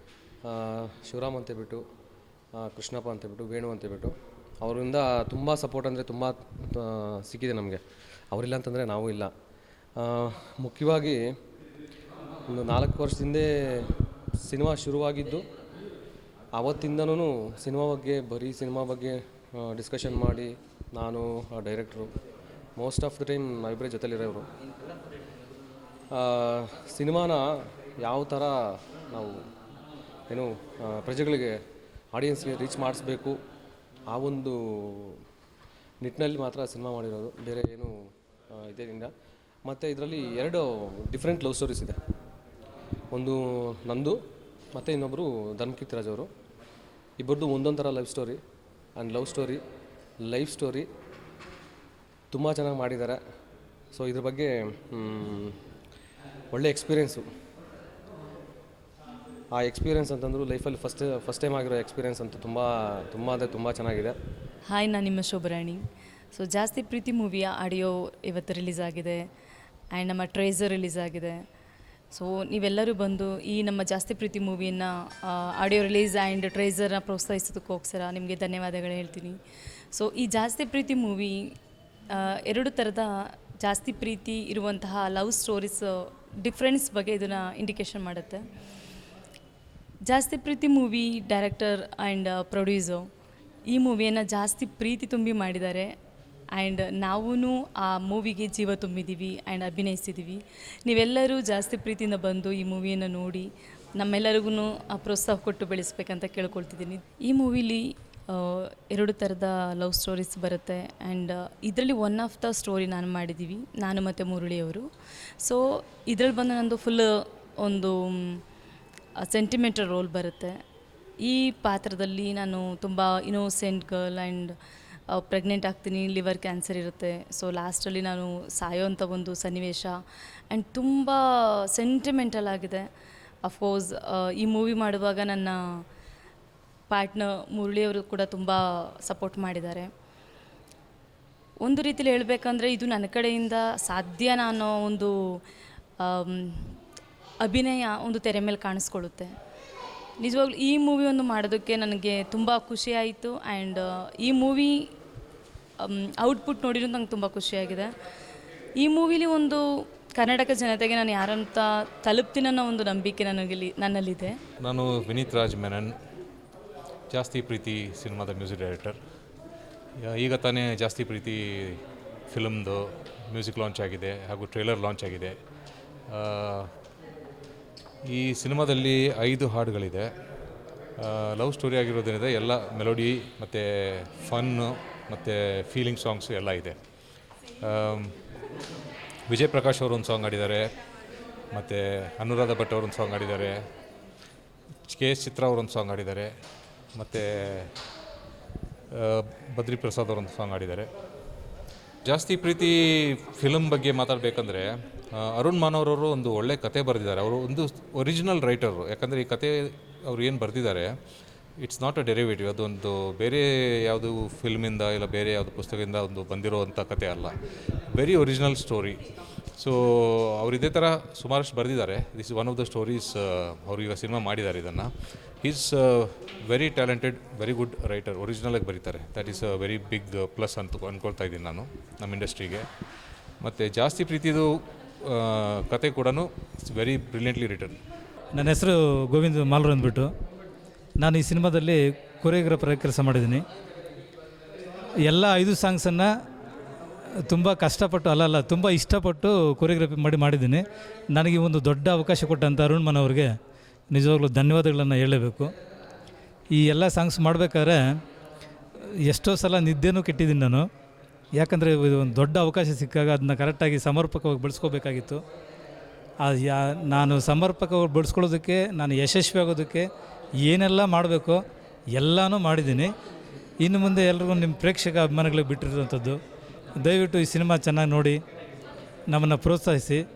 ಶಿವರಾಮ್ ಅಂತೇಳ್ಬಿಟ್ಟು ಹೇಳ್ಬಿಟ್ಟು ಕೃಷ್ಣಪ್ಪ ಅಂತೇಳ್ಬಿಟ್ಟು ವೇಣು ಅಂತ ಅಂತೇಳ್ಬಿಟ್ಟು ಅವರಿಂದ ತುಂಬ ಸಪೋರ್ಟ್ ಅಂದರೆ ತುಂಬ ಸಿಕ್ಕಿದೆ ನಮಗೆ. ಅವರಿಲ್ಲ ಅಂತಂದರೆ ನಾವು ಇಲ್ಲ. ಮುಖ್ಯವಾಗಿ ಒಂದು ನಾಲ್ಕು ವರ್ಷದಿಂದ ಸಿನಿಮಾ ಶುರುವಾಗಿದ್ದು ಆವತ್ತಿಂದನೂ ಸಿನಿಮಾ ಬಗ್ಗೆ, ಬರೀ ಸಿನಿಮಾ ಬಗ್ಗೆ ಡಿಸ್ಕಷನ್ ಮಾಡಿ ನಾನು director most of the time ನಾವಿಬ್ಬರೇ ಜೊತೆಲಿರೋರು. ಸಿನಿಮಾನ ಯಾವ ಥರ ನಾವು ಏನು ಪ್ರಜೆಗಳಿಗೆ ಆಡಿಯನ್ಸ್ಗೆ ರೀಚ್ ಮಾಡಿಸ್ಬೇಕು. ಆ ಒಂದು ನಿಟ್ಟಿನಲ್ಲಿ ಮಾತ್ರ ಸಿನಿಮಾ ಮಾಡಿರೋದು. ಬೇರೆ ಏನು ಇದೇನಿಲ್ಲ. ಮತ್ತು ಇದರಲ್ಲಿ ಎರಡು ಡಿಫ್ರೆಂಟ್ ಲವ್ ಸ್ಟೋರೀಸ್ ಇದೆ. ಒಂದು ನಂದು, ಮತ್ತು ಇನ್ನೊಬ್ಬರು ಧರ್ಮಕೀರ್ತಿ ರಾಜವರು ಇಬ್ಬರದ್ದು ಒಂದೊಂದು ಥರ love story and love story life story ತುಂಬ ಚೆನ್ನಾಗಿ ಮಾಡಿದ್ದಾರೆ. ಸೊ ಇದ್ರ ಬಗ್ಗೆ ಒಳ್ಳೆ ಎಕ್ಸ್ಪೀರಿಯೆನ್ಸು ಆ ಎಕ್ಸ್ಪೀರಿಯೆನ್ಸ್ ಅಂತಂದ್ರು ಲೈಫಲ್ಲಿ ಫಸ್ಟ್ ಫಸ್ಟ್ ಟೈಮ್ ಆಗಿರೋ ಎಕ್ಸ್ಪೀರಿಯೆನ್ಸ್ ಅಂತೂ ತುಂಬ ತುಂಬ ಅಂದರೆ ತುಂಬ ಚೆನ್ನಾಗಿದೆ. ಹಾಯ್, ನಾನು ನಿಮ್ಮ ಶೋಭರಾಣಿ. ಸೊ ಜಾಸ್ತಿ ಪ್ರೀತಿ ಮೂವಿಯ ಆಡಿಯೋ ಇವತ್ತು ರಿಲೀಸ್ ಆಗಿದೆ ಆ್ಯಂಡ್ ನಮ್ಮ ಟ್ರೇಸರ್ ರಿಲೀಸ್ ಆಗಿದೆ. ಸೊ ನೀವೆಲ್ಲರೂ ಬಂದು ಈ ನಮ್ಮ ಜಾಸ್ತಿ ಪ್ರೀತಿ ಮೂವಿಯನ್ನು ಆಡಿಯೋ ರಿಲೀಸ್ ಆ್ಯಂಡ್ ಟ್ರೇಸರ್ನ ಪ್ರೋತ್ಸಾಹಿಸೋದಕ್ಕೋಸ್ಕರ ನಿಮಗೆ ಧನ್ಯವಾದಗಳು ಹೇಳ್ತೀನಿ. ಸೊ ಈ ಜಾಸ್ತಿ ಪ್ರೀತಿ ಮೂವಿ ಎರಡು ಥರದ ಜಾಸ್ತಿ ಪ್ರೀತಿ ಇರುವಂತಹ ಲವ್ ಸ್ಟೋರೀಸ್ ಡಿಫ್ರೆನ್ಸ್ ಬಗ್ಗೆ ಇದನ್ನು ಇಂಡಿಕೇಶನ್ ಮಾಡುತ್ತೆ. Jasthi Preethi movie director and producer ಈ ಮೂವಿಯನ್ನು ಜಾಸ್ತಿ ಪ್ರೀತಿ ತುಂಬಿ ಮಾಡಿದ್ದಾರೆ. ಆ್ಯಂಡ್ ನಾವೂ ಆ ಮೂವಿಗೆ ಜೀವ ತುಂಬಿದ್ದೀವಿ ಆ್ಯಂಡ್ ಅಭಿನಯಿಸಿದ್ದೀವಿ. ನೀವೆಲ್ಲರೂ ಜಾಸ್ತಿ ಪ್ರೀತಿಯಿಂದ ಬಂದು ಈ ಮೂವಿಯನ್ನು ನೋಡಿ ನಮ್ಮೆಲ್ಲರಿಗೂ ಪ್ರೋತ್ಸಾಹ ಕೊಟ್ಟು ಬೆಳೆಸ್ಬೇಕಂತ ಕೇಳ್ಕೊಳ್ತಿದ್ದೀನಿ. ಈ ಮೂವಿಲಿ ಎರಡು ಥರದ ಲವ್ ಸ್ಟೋರೀಸ್ ಬರುತ್ತೆ. ಆ್ಯಂಡ್ ಇದರಲ್ಲಿ ಒನ್ ಆಫ್ ದ ಸ್ಟೋರಿ ನಾನು ಮಾಡಿದ್ದೀವಿ. ನಾನು ಮತ್ತು ಮುರುಳಿಯವರು. ಸೊ ಇದರಲ್ಲಿ ಬಂದು ನಂದು ಫುಲ್ ಒಂದು ಸೆಂಟಿಮೆಂಟಲ್ ರೋಲ್ ಬರುತ್ತೆ. ಈ ಪಾತ್ರದಲ್ಲಿ ನಾನು ತುಂಬ ಇನೋಸೆಂಟ್ ಗರ್ಲ್ ಆ್ಯಂಡ್ ಪ್ರೆಗ್ನೆಂಟ್ ಆಗ್ತೀನಿ ಲಿವರ್ ಕ್ಯಾನ್ಸರ್ ಇರುತ್ತೆ. ಸೊ ಲಾಸ್ಟಲ್ಲಿ ನಾನು ಸಾಯೋಂಥ ಒಂದು ಸನ್ನಿವೇಶ. ಆ್ಯಂಡ್ ತುಂಬ ಸೆಂಟಿಮೆಂಟಲ್ ಆಗಿದೆ. ಅಫ್ಕೋರ್ಸ್ ಈ ಮೂವಿ ಮಾಡುವಾಗ ನನ್ನ ಪಾರ್ಟ್ನರ್ ಮುರಳಿಯವರು ಕೂಡ ತುಂಬ ಸಪೋರ್ಟ್ ಮಾಡಿದ್ದಾರೆ. ಒಂದು ರೀತಿಲಿ ಹೇಳಬೇಕಂದ್ರೆ ಇದು ನನ್ನ ಕಡೆಯಿಂದ ಸಾಧ್ಯ ಅನ್ನೋ ಒಂದು ಅಭಿನಯ ಒಂದು ತೆರೆ ಮೇಲೆ ಕಾಣಿಸ್ಕೊಳ್ಳುತ್ತೆ. ನಿಜವಾಗ್ಲೂ ಈ ಮೂವಿ ಒಂದು ಮಾಡೋದಕ್ಕೆ ನನಗೆ ತುಂಬ ಖುಷಿ ಆಯಿತು ಆ್ಯಂಡ್ ಈ ಮೂವಿ ಔಟ್ಪುಟ್ ನೋಡಿದ್ರು ನಂಗೆ ತುಂಬ ಖುಷಿಯಾಗಿದೆ ಈ ಮೂವಿಲಿ ಒಂದು ಕರ್ನಾಟಕ ಜನತೆಗೆ ನಾನು ಯಾರಂತ ತಲುಪ್ತೀನಿ ಅನ್ನೋ ಒಂದು ನಂಬಿಕೆ ನನಗಿಲ್ಲಿ, ನನ್ನಲ್ಲಿದೆ. ನಾನು ವಿನೀತ್ ರಾಜ್ ಮೆನನ್ ಜಾಸ್ತಿ ಪ್ರೀತಿ ಸಿನಿಮಾದ ಮ್ಯೂಸಿಕ್ ಡೈರೆಕ್ಟರ್ ಈಗ ತಾನೇ ಜಾಸ್ತಿ ಪ್ರೀತಿ ಫಿಲಮ್ದು ಮ್ಯೂಸಿಕ್ ಲಾಂಚ್ ಆಗಿದೆ ಹಾಗೂ ಟ್ರೇಲರ್ ಲಾಂಚ್ ಆಗಿದೆ. ಈ ಸಿನಿಮಾದಲ್ಲಿ ಐದು ಹಾಡುಗಳಿದೆ. ಲವ್ ಸ್ಟೋರಿ ಆಗಿರೋದ್ರಿಂದ ಎಲ್ಲ ಮೆಲೋಡಿ ಮತ್ತು ಫನ್ನು ಮತ್ತು ಫೀಲಿಂಗ್ ಸಾಂಗ್ಸ್ ಎಲ್ಲ ಇದೆ. ವಿಜಯ್ ಪ್ರಕಾಶ್ ಅವರು ಒಂದು ಸಾಂಗ್ ಆಡಿದ್ದಾರೆ ಮತ್ತು ಅನುರಾಧ ಭಟ್ ಅವರು ಒಂದು ಸಾಂಗ್ ಆಡಿದ್ದಾರೆ ಕೆ ಎಸ್ ಚಿತ್ರ ಅವರೊಂದು ಸಾಂಗ್ ಆಡಿದ್ದಾರೆ ಮತ್ತು ಬದ್ರಿ ಪ್ರಸಾದ್ ಅವರೊಂದು ಸಾಂಗ್ ಆಡಿದ್ದಾರೆ ಜಾಸ್ತಿ ಪ್ರೀತಿ ಫಿಲಮ್ ಬಗ್ಗೆ ಮಾತಾಡಬೇಕಂದ್ರೆ ಅರುಣ್ ಮಾನವರವರು ಒಂದು ಒಳ್ಳೆ ಕತೆ ಬರೆದಿದ್ದಾರೆ. ಅವರು ಒಂದು ಒರಿಜಿನಲ್ ರೈಟರು ಯಾಕಂದರೆ ಈ ಕತೆ ಅವ್ರು ಏನು ಬರೆದಿದ್ದಾರೆ ಇಟ್ಸ್ ನಾಟ್ ಅ ಡೆರಿವೇಟಿವ್ ಅದೊಂದು ಬೇರೆ ಯಾವುದು ಫಿಲ್ಮಿಂದ ಇಲ್ಲ ಬೇರೆ ಯಾವುದು ಪುಸ್ತಕದಿಂದ ಒಂದು ಬಂದಿರೋವಂಥ ಕತೆ ಅಲ್ಲ. ವೆರಿ ಒರಿಜಿನಲ್ ಸ್ಟೋರಿ ಸೊ ಅವ್ರು ಇದೇ ಥರ ಸುಮಾರಷ್ಟು ಬರೆದಿದ್ದಾರೆ. This is one of the stories ಅವರು ಈಗ ಸಿನಿಮಾ ಮಾಡಿದ್ದಾರೆ ಇದನ್ನು. Is very talented very good writer ಒರಿಜಿನಲಾಗಿ ಬರೀತಾರೆ. That is a very big plus ಅಂತ ಅಂದ್ಕೊಳ್ತಾ ಇದ್ದೀನಿ ನಾನು ನಮ್ಮ ಇಂಡಸ್ಟ್ರಿಗೆ ಮತ್ತು ಜಾಸ್ತಿ ಪ್ರೀತಿದು ಕತೆ ಕೂಡ ವೆರಿ ಬ್ರಿಲಿಯಂಟ್ಲಿ ರಿಟರ್ನ್ ನನ್ನ ಹೆಸರು ಗೋವಿಂದ್ ಮಾಲ್ರು ಅಂದ್ಬಿಟ್ಟು. ನಾನು ಈ ಸಿನಿಮಾದಲ್ಲಿ ಕೊರಿಯೋಗ್ರಾಫರ್ ಕೆಲಸ ಮಾಡಿದ್ದೀನಿ. ಎಲ್ಲ ಐದು ಸಾಂಗ್ಸನ್ನು ತುಂಬ ಕಷ್ಟಪಟ್ಟು, ಅಲ್ಲ ಅಲ್ಲ, ತುಂಬ ಇಷ್ಟಪಟ್ಟು ಕೊರಿಯೋಗ್ರಫಿ ಮಾಡಿ ಮಾಡಿದ್ದೀನಿ. ನನಗೆ ಒಂದು ದೊಡ್ಡ ಅವಕಾಶ ಕೊಟ್ಟಂಥ ಅರುಣ್ ಮನ್ ಅವ್ರಿಗೆ ನಿಜವಾಗ್ಲೂ ಧನ್ಯವಾದಗಳನ್ನು ಹೇಳಬೇಕು. ಈ ಎಲ್ಲ ಸಾಂಗ್ಸ್ ಮಾಡಬೇಕಾದ್ರೆ ಎಷ್ಟೋ ಸಲ ನಿದ್ದೆನೂ ಕೆಟ್ಟಿದ್ದೀನಿ ನಾನು. ಯಾಕಂದರೆ ಇದು ಒಂದು ದೊಡ್ಡ ಅವಕಾಶ ಸಿಕ್ಕಾಗ ಅದನ್ನ ಕರೆಕ್ಟಾಗಿ ಸಮರ್ಪಕವಾಗಿ ಬಳಸ್ಕೋಬೇಕಾಗಿತ್ತು. ಆ, ಯಾ, ನಾನು ಸಮರ್ಪಕವಾಗಿ ಬಳಸ್ಕೊಳ್ಳೋದಕ್ಕೆ, ನಾನು ಯಶಸ್ವಿ ಆಗೋದಕ್ಕೆ ಏನೆಲ್ಲ ಮಾಡಬೇಕು ಎಲ್ಲನೂ ಮಾಡಿದ್ದೀನಿ. ಇನ್ನು ಮುಂದೆ ಎಲ್ರಿಗೂ ನಿಮ್ಮ ಪ್ರೇಕ್ಷಕ ಅಭಿಮಾನಿಗಳಿಗೆ ಬಿಟ್ಟಿರುವಂಥದ್ದು, ದಯವಿಟ್ಟು ಈ ಸಿನಿಮಾ ಚೆನ್ನಾಗಿ ನೋಡಿ, ನಮ್ಮನ್ನು ಪ್ರೋತ್ಸಾಹಿಸಿ.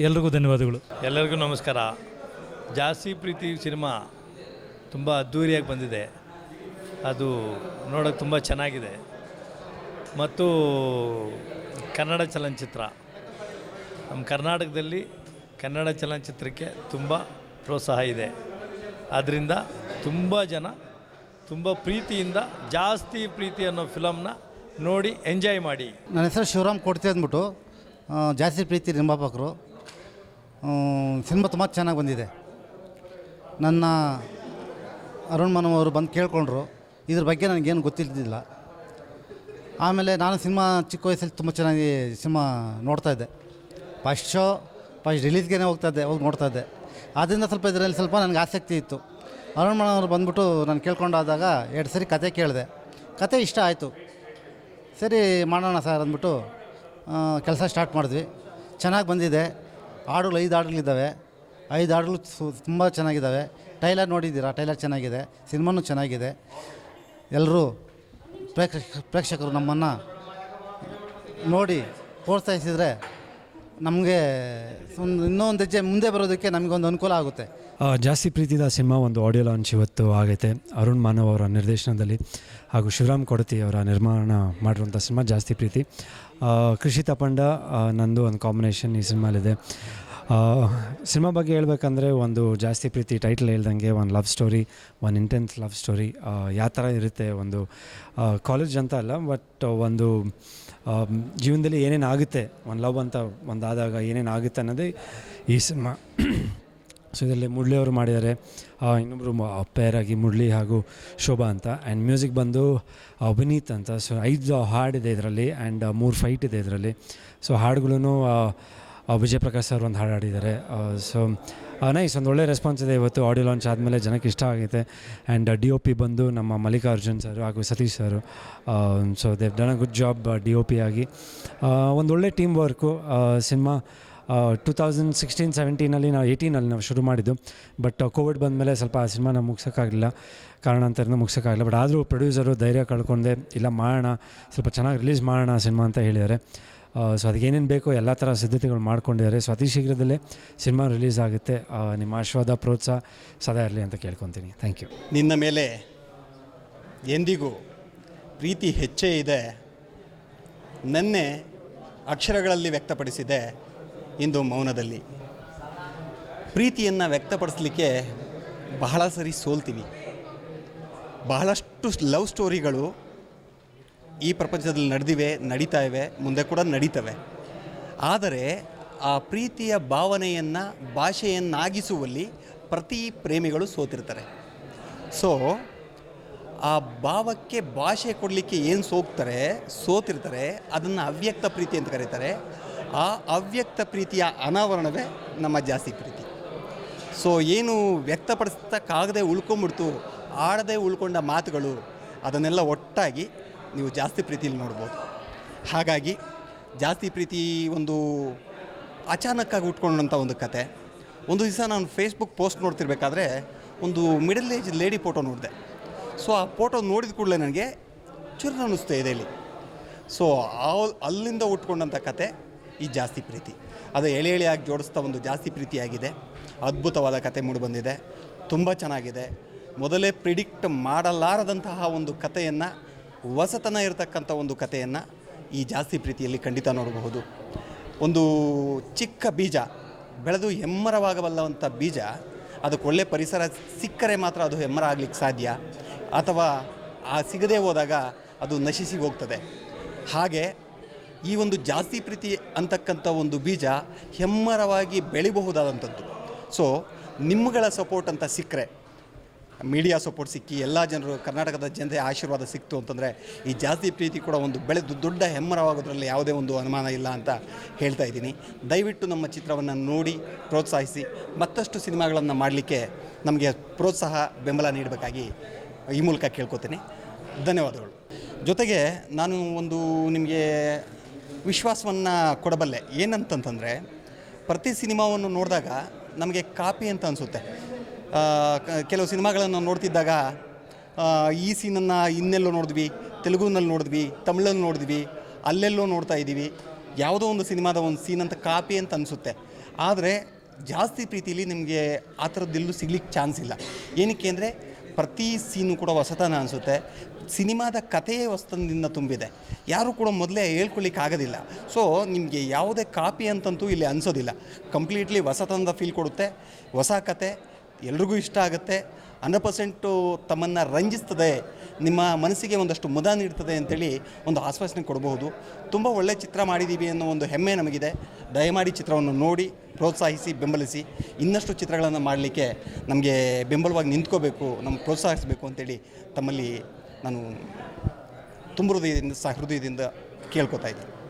ಎಲ್ರಿಗೂ ಧನ್ಯವಾದಗಳು. ಎಲ್ಲರಿಗೂ ನಮಸ್ಕಾರ. ಜಾಸ್ತಿ ಪ್ರೀತಿ ಸಿನಿಮಾ ತುಂಬ ಅದ್ಧೂರಿಯಾಗಿ ಬಂದಿದೆ. ಅದು ನೋಡೋಕ್ಕೆ ತುಂಬ ಚೆನ್ನಾಗಿದೆ. ಮತ್ತು ಕನ್ನಡ ಚಲನಚಿತ್ರ. ನಮ್ಮ ಕರ್ನಾಟಕದಲ್ಲಿ ಕನ್ನಡ ಚಲನಚಿತ್ರಕ್ಕೆ ತುಂಬ ಪ್ರೋತ್ಸಾಹ ಇದೆ. ಆದ್ದರಿಂದ ತುಂಬ ಜನ ತುಂಬ ಪ್ರೀತಿಯಿಂದ ಜಾಸ್ತಿ ಪ್ರೀತಿ ಅನ್ನೋ ಫಿಲಮ್ನ ನೋಡಿ ಎಂಜಾಯ್ ಮಾಡಿ. ನನ್ನ ಹೆಸರು ಶಿವರಾಮ್ ಕೊಡ್ತಿ ಅಂದ್ಬಿಟ್ಟು ಜಾಸ್ತಿ ಪ್ರೀತಿ ನಿರ್ಮಾಪಕರು ಸಿನಿಮಾ ತುಂಬ ಚೆನ್ನಾಗಿ ಬಂದಿದೆ. ನನ್ನ ಅರುಣ್ ಮನವ್ ಅವರು ಬಂದು ಕೇಳ್ಕೊಂಡ್ರು. ಇದ್ರ ಬಗ್ಗೆ ನನಗೇನು ಗೊತ್ತಿದ್ದಿಲ್ಲ ಆಮೇಲೆ ನಾನು ಸಿನಿಮಾ ಚಿಕ್ಕ ವಯಸ್ಸಲ್ಲಿ ತುಂಬ ಚೆನ್ನಾಗಿ ಸಿನಿಮಾ ನೋಡ್ತಾ ಇದ್ದೆ. ಫಸ್ಟ್ ಶೋ, ಫಸ್ಟ್ ರಿಲೀಸ್ಗೆ ಹೋಗ್ತಾ ಇದ್ದೆ, ಹೋಗಿ ನೋಡ್ತಾ ಇದ್ದೆ. ಆದ್ದರಿಂದ ಸ್ವಲ್ಪ ಇದರಲ್ಲಿ ಸ್ವಲ್ಪ ನನಗೆ ಆಸಕ್ತಿ ಇತ್ತು. ಅರುಣ್ ಅವರು ಬಂದ್ಬಿಟ್ಟು ನಾನು ಕೇಳ್ಕೊಂಡಾದಾಗ ಎರಡು ಸರಿ ಕತೆ ಕೇಳಿದೆ. ಕತೆ ಇಷ್ಟ ಆಯಿತು. ಸರಿ ಮಾಡೋಣ ಸರ್ ಅಂದ್ಬಿಟ್ಟು ಕೆಲಸ ಸ್ಟಾರ್ಟ್ ಮಾಡಿದ್ವಿ. ಚೆನ್ನಾಗಿ ಬಂದಿದೆ. ಹಾಡುಗಳು ಐದು ಹಾಡುಗಳಿದ್ದಾವೆ ಐದು ಹಾಡುಗಳು ಸು, ತುಂಬ ಚೆನ್ನಾಗಿದ್ದಾವೆ. ಟೈಲರ್ ನೋಡಿದ್ದೀರಾ? ಟೈಲರ್ ಚೆನ್ನಾಗಿದೆ. ಸಿನಿಮಾನೂ ಚೆನ್ನಾಗಿದೆ. ಎಲ್ಲರೂ ಪ್ರೇಕ್ಷಕ ಪ್ರೇಕ್ಷಕರು ನಮ್ಮನ್ನು ನೋಡಿ ಪ್ರೋತ್ಸಾಹಿಸಿದರೆ ನಮಗೆ ಒಂದು ಇನ್ನೊಂದು ಹೆಜ್ಜೆ ಮುಂದೆ ಬರೋದಕ್ಕೆ ನಮಗೊಂದು ಅನುಕೂಲ ಆಗುತ್ತೆ. ಜಾಸ್ತಿ ಪ್ರೀತಿದ ಸಿನಿಮಾ ಒಂದು ಆಡಿಯೋ ಲಾಂಚ್ ಇವತ್ತು ಆಗೈತೆ. ಅರುಣ್ ಮಾನವ್ ಅವರ ನಿರ್ದೇಶನದಲ್ಲಿ ಹಾಗೂ ಶಿವರಾಮ್ ಕೊಡತಿ ಅವರ ನಿರ್ಮಾಣ ಮಾಡಿರುವಂಥ ಸಿನಿಮಾ ಜಾಸ್ತಿ ಪ್ರೀತಿ. ಕೃಷಿ ತಪಂಡ ನಂದು ಒಂದು ಕಾಂಬಿನೇಷನ್ ಈ ಸಿನಿಮಾಲಿದೆ. ಸಿನಿಮಾ ಬಗ್ಗೆ ಹೇಳ್ಬೇಕಂದ್ರೆ ಒಂದು ಜಾಸ್ತಿ ಪ್ರೀತಿ ಟೈಟ್ಲ್ ಹೇಳ್ದಂಗೆ ಒಂದು ಲವ್ ಸ್ಟೋರಿ ಒಂದು ಇಂಟೆನ್ಸ್ ಲವ್ ಸ್ಟೋರಿ ಯಾವ ಥರ ಇರುತ್ತೆ ಒಂದು ಕಾಲೇಜ್ ಅಂತ ಅಲ್ಲ ಬಟ್ ಒಂದು ಜೀವನದಲ್ಲಿ ಏನೇನು ಆಗುತ್ತೆ ಒಂದು ಲವ್ ಅಂತ ಒಂದಾದಾಗ ಏನೇನು ಆಗುತ್ತೆ ಅನ್ನೋದೇ ಈ ಸಿನಿಮಾ. ಸೊ ಇದರಲ್ಲಿ ಮುರಳಿ ಅವರು ಮಾಡಿದ್ದಾರೆ. ಇನ್ನೊಬ್ಬರು ಪೇರ್ ಆಗಿ ಮುರಳಿ ಹಾಗೂ ಶೋಭಾ ಅಂತ. ಆ್ಯಂಡ್ ಮ್ಯೂಸಿಕ್ ಬಂದು ಅಭಿನೀತ್ ಅಂತ. ಸೊ ಐದು ಹಾಡಿದೆ ಇದರಲ್ಲಿ ಆ್ಯಂಡ್ ಮೂರು ಫೈಟ್ ಇದೆ ಇದರಲ್ಲಿ. ಸೊ ಹಾಡುಗಳೂ ವಿಜಯ್ ಪ್ರಕಾಶ್ ಸರ್ ಒಂದು ಹಾಡು ಹಾಡಿದ್ದಾರೆ ಸೊ ನೈಸ್ ಒಂದು ಒಳ್ಳೆ ರೆಸ್ಪಾನ್ಸ್ ಇದೆ ಇವತ್ತು ಆಡಿಯೋ ಲಾಂಚ್ ಆದಮೇಲೆ ಜನಕ್ಕೆ ಇಷ್ಟ ಆಗಿದೆ ಆ್ಯಂಡ್ ಡಿ ಒ ಪಿ ಬಂದು ನಮ್ಮ ಮಲ್ಲಿಕಾರ್ಜುನ್ ಸರ್ ಹಾಗೂ Satish sir so they've done a good job D O P ಆಗಿ. ಒಂದು ಒಳ್ಳೆ teamwork cinema two thousand sixteen ಸೆವೆಂಟೀನಲ್ಲಿ ನಾವು ಏಯ್ಟೀನಲ್ಲಿ ನಾವು ಶುರು ಮಾಡಿದ್ದು. ಬಟ್ ಕೋವಿಡ್ ಬಂದ ಮೇಲೆ ಸ್ವಲ್ಪ ಆ ಸಿನಿಮಾನ ಮುಗ್ಸೋಕ್ಕಾಗಲಿಲ್ಲ. ಕಾರಣಾಂತರದಿಂದ ಮುಗ್ಸೋಕ್ಕಾಗಲ್ಲ ಬಟ್ ಆದರೂ ಪ್ರೊಡ್ಯೂಸರು ಧೈರ್ಯ ಕಳ್ಕೊಂಡೆ, ಇಲ್ಲ, ಮಾಡೋಣ, ಸ್ವಲ್ಪ ಚೆನ್ನಾಗಿ ರಿಲೀಸ್ ಮಾಡೋಣ ಸಿನಿಮಾ ಅಂತ ಹೇಳಿದ್ದಾರೆ. ಸೊ ಅದಕ್ಕೆ ಏನೇನು ಬೇಕೋ ಎಲ್ಲ ಥರ ಸಿದ್ಧತೆಗಳು ಮಾಡ್ಕೊಂಡಿದ್ದಾರೆ. ಸೊ ಅತಿ ಶೀಘ್ರದಲ್ಲೇ ಸಿನಿಮಾ ರಿಲೀಸ್ ಆಗುತ್ತೆ. ನಿಮ್ಮ ಆಶೀರ್ವಾದ, ಪ್ರೋತ್ಸಾಹ ಸದಾ ಇರಲಿ ಅಂತ ಕೇಳ್ಕೊತೀನಿ. ಥ್ಯಾಂಕ್ ಯು ನಿನ್ನ ಮೇಲೆ ಎಂದಿಗೂ ಪ್ರೀತಿ ಹೆಚ್ಚೇ ಇದೆ. ನೆನ್ನೆ ಅಕ್ಷರಗಳಲ್ಲಿ ವ್ಯಕ್ತಪಡಿಸಿದೆ ಇಂದು ಮೌನದಲ್ಲಿ. ಪ್ರೀತಿಯನ್ನು ವ್ಯಕ್ತಪಡಿಸಲಿಕ್ಕೆ ಬಹಳ ಸರಿ ಸೋಲ್ತೀವಿ ಬಹಳಷ್ಟು ಲವ್ ಸ್ಟೋರಿಗಳು ಈ ಪ್ರಪಂಚದಲ್ಲಿ ನಡೆದಿವೆ, ನಡೀತಾ ಇವೆ, ಮುಂದೆ ಕೂಡ ನಡೀತವೆ. ಆದರೆ ಆ ಪ್ರೀತಿಯ ಭಾವನೆಯನ್ನು, ಭಾಷೆಯನ್ನಾಗಿಸುವಲ್ಲಿ ಪ್ರತಿ ಪ್ರೇಮಿಗಳು ಸೋತಿರ್ತಾರೆ. ಸೊ ಆ ಭಾವಕ್ಕೆ ಭಾಷೆ ಕೊಡಲಿಕ್ಕೆ ಏನು ಸೋಗ್ತಾರೆ ಸೋತಿರ್ತಾರೆ, ಅದನ್ನು ಅವ್ಯಕ್ತ ಪ್ರೀತಿ ಅಂತ ಕರೀತಾರೆ. ಆ ಅವ್ಯಕ್ತ ಪ್ರೀತಿಯ ಅನಾವರಣವೇ ನಮ್ಮ ಜಾಸ್ತಿ ಪ್ರೀತಿ. ಸೊ ಏನು ವ್ಯಕ್ತಪಡಿಸೋಕ್ಕಾಗದೆ ಉಳ್ಕೊಂಬಿಡ್ತು ಆಡದೆ ಉಳ್ಕೊಂಡ ಮಾತುಗಳು, ಅದನ್ನೆಲ್ಲ ಒಟ್ಟಾಗಿ ನೀವು ಜಾಸ್ತಿ ಪ್ರೀತಿಯಲ್ಲಿ ನೋಡ್ಬೋದು. ಹಾಗಾಗಿ ಜಾಸ್ತಿ ಪ್ರೀತಿ ಒಂದು ಅಚಾನಕ್ಕಾಗಿ ಉಟ್ಕೊಂಡಂಥ ಒಂದು ಕತೆ. ಒಂದು ದಿವಸ ನಾನು ಫೇಸ್ಬುಕ್ ಪೋಸ್ಟ್ ನೋಡ್ತಿರ್ಬೇಕಾದ್ರೆ ಒಂದು ಮಿಡಲ್ ಏಜ್ ಲೇಡಿ ಫೋಟೋ ನೋಡಿದೆ. ಸೊ ಆ ಫೋಟೋ ನೋಡಿದ ಕೂಡಲೇ ನನಗೆ ಚುರು ಅನ್ನಿಸ್ತಾ ಇದೆ ಇಲ್ಲಿ. ಸೊ ಅಲ್ಲಿಂದ ಉಟ್ಕೊಂಡಂಥ ಕತೆ ಈ ಜಾಸ್ತಿ ಪ್ರೀತಿ. ಅದು ಎಳೆ ಎಳೆಯಾಗಿ ಜೋಡಿಸ್ತಾ ಒಂದು ಜಾಸ್ತಿ ಪ್ರೀತಿಯಾಗಿದೆ. ಅದ್ಭುತವಾದ ಕತೆ ಮೂಡಿಬಂದಿದೆ ತುಂಬ ಚೆನ್ನಾಗಿದೆ. ಮೊದಲೇ ಪ್ರಿಡಿಕ್ಟ್ ಮಾಡಲಾರದಂತಹ ಒಂದು ಕಥೆಯನ್ನು ಹೊಸತನ ಇರತಕ್ಕಂಥ ಒಂದು ಕಥೆಯನ್ನು ಈ ಜಾಸ್ತಿ ಪ್ರೀತಿಯಲ್ಲಿ ಖಂಡಿತ ನೋಡಬಹುದು. ಒಂದು ಚಿಕ್ಕ ಬೀಜ, ಬೆಳೆದು ಹೆಮ್ಮರವಾಗಬಲ್ಲವಂಥ ಬೀಜ, ಅದಕ್ಕೆ ಒಳ್ಳೆ ಪರಿಸರ ಸಿಕ್ಕರೆ ಮಾತ್ರ ಅದು ಹೆಮ್ಮರ ಆಗಲಿಕ್ಕೆ ಸಾಧ್ಯ. ಅಥವಾ ಆ ಸಿಗದೇ ಹೋದಾಗ ಅದು ನಶಿಸಿ ಹೋಗ್ತದೆ. ಹಾಗೆ ಈ ಒಂದು ಜಾಸ್ತಿ ಪ್ರೀತಿ ಅಂತಕ್ಕಂಥ ಒಂದು ಬೀಜ ಹೆಮ್ಮರವಾಗಿ ಬೆಳಿಬಹುದಾದಂಥದ್ದು. ಸೊ ನಿಮ್ಮಗಳ ಸಪೋರ್ಟ್ ಅಂತ ಸಿಕ್ಕರೆ ಮೀಡಿಯಾ ಸಪೋರ್ಟ್ ಸಿಕ್ಕಿ ಎಲ್ಲ ಜನರು ಕರ್ನಾಟಕದ ಜನತೆ ಆಶೀರ್ವಾದ ಸಿಕ್ತು ಅಂತಂದರೆ ಈ ಜಾಸ್ತಿ ಪ್ರೀತಿ ಕೂಡ ಒಂದು ಬೆಳೆದು ದೊಡ್ಡ ಹೆಮ್ಮರವಾಗೋದ್ರಲ್ಲಿ ಯಾವುದೇ ಒಂದು ಅನುಮಾನ ಇಲ್ಲ ಅಂತ ಹೇಳ್ತಾ ಇದ್ದೀನಿ. ದಯವಿಟ್ಟು ನಮ್ಮ ಚಿತ್ರವನ್ನು ನೋಡಿ, ಪ್ರೋತ್ಸಾಹಿಸಿ. ಮತ್ತಷ್ಟು ಸಿನಿಮಾಗಳನ್ನು ಮಾಡಲಿಕ್ಕೆ ನಮಗೆ ಪ್ರೋತ್ಸಾಹ, ಬೆಂಬಲ ನೀಡಬೇಕಾಗಿ ಈ ಮೂಲಕ ಕೇಳ್ಕೊತೀನಿ. ಧನ್ಯವಾದಗಳು. ಜೊತೆಗೆ ನಾನು ಒಂದು ನಿಮಗೆ ವಿಶ್ವಾಸವನ್ನು ಕೊಡಬಲ್ಲೆ. ಏನಂತಂತಂದರೆ, ಪ್ರತಿ ಸಿನಿಮಾವನ್ನು ನೋಡಿದಾಗ ನಮಗೆ ಕಾಪಿ ಅಂತ ಅನಿಸುತ್ತೆ. ಕೆಲವು ಸಿನಿಮಾಗಳನ್ನು ನೋಡ್ತಿದ್ದಾಗ ಈ ಸೀನನ್ನು ಇನ್ನೆಲ್ಲೋ ನೋಡಿದ್ವಿ, ತೆಲುಗುನಲ್ಲಿ ನೋಡಿದ್ವಿ, ತಮಿಳಲ್ಲಿ ನೋಡಿದ್ವಿ, ಅಲ್ಲೆಲ್ಲೋ ನೋಡ್ತಾ ಇದ್ದೀವಿ. ಯಾವುದೋ ಒಂದು ಸಿನಿಮಾದ ಒಂದು ಸೀನ್ ಅಂತ ಕಾಪಿ ಅಂತ ಅನಿಸುತ್ತೆ. ಆದರೆ ಜಾಸ್ತಿ ಪ್ರೀತಿಲಿ ನಿಮಗೆ ಆ ಥರದ್ದೆಲ್ಲೂ ಸಿಗ್ಲಿಕ್ಕೆ ಚಾನ್ಸ್ ಇಲ್ಲ. ಏನಕ್ಕೆ ಅಂದರೆ ಪ್ರತಿ ಸೀನು ಕೂಡ ಹೊಸತನ ಅನಿಸುತ್ತೆ. ಸಿನಿಮಾದ ಕಥೆಯೇ ಹೊಸತನದಿಂದ ತುಂಬಿದೆ. ಯಾರೂ ಕೂಡ ಮೊದಲೇ ಹೇಳ್ಕೊಳ್ಳಿಕ್ಕೆ ಆಗೋದಿಲ್ಲ. ಸೊ ನಿಮಗೆ ಯಾವುದೇ ಕಾಪಿ ಅಂತಂತೂ ಇಲ್ಲಿ ಅನಿಸೋದಿಲ್ಲ. ಕಂಪ್ಲೀಟ್ಲಿ ಹೊಸತನದ ಫೀಲ್ ಕೊಡುತ್ತೆ. ಹೊಸ ಕತೆ. ಎಲ್ರಿಗೂ ಇಷ್ಟ ಆಗುತ್ತೆ. ಹಂಡ್ರೆಡ್ ಪರ್ಸೆಂಟು ತಮ್ಮನ್ನು ರಂಜಿಸ್ತದೆ. ನಿಮ್ಮ ಮನಸ್ಸಿಗೆ ಒಂದಷ್ಟು ಮುದ ನೀಡ್ತದೆ ಅಂತೇಳಿ ಒಂದು ಆಶ್ವಾಸನೆ ಕೊಡಬಹುದು. ತುಂಬ ಒಳ್ಳೆಯ ಚಿತ್ರ ಮಾಡಿದ್ದೀವಿ ಅನ್ನೋ ಒಂದು ಹೆಮ್ಮೆ ನಮಗಿದೆ. ದಯಮಾಡಿ ಚಿತ್ರವನ್ನು ನೋಡಿ, ಪ್ರೋತ್ಸಾಹಿಸಿ, ಬೆಂಬಲಿಸಿ. ಇನ್ನಷ್ಟು ಚಿತ್ರಗಳನ್ನು ಮಾಡಲಿಕ್ಕೆ ನಮಗೆ ಬೆಂಬಲವಾಗಿ ನಿಂತ್ಕೋಬೇಕು, ನಮ್ಗೆ ಪ್ರೋತ್ಸಾಹಿಸಬೇಕು ಅಂತೇಳಿ ತಮ್ಮಲ್ಲಿ ನಾನು ತುಂಬ ಹೃದಯದಿಂದ ಸಹೃದಯದಿಂದ ಕೇಳ್ಕೊತಾ ಇದ್ದೀನಿ.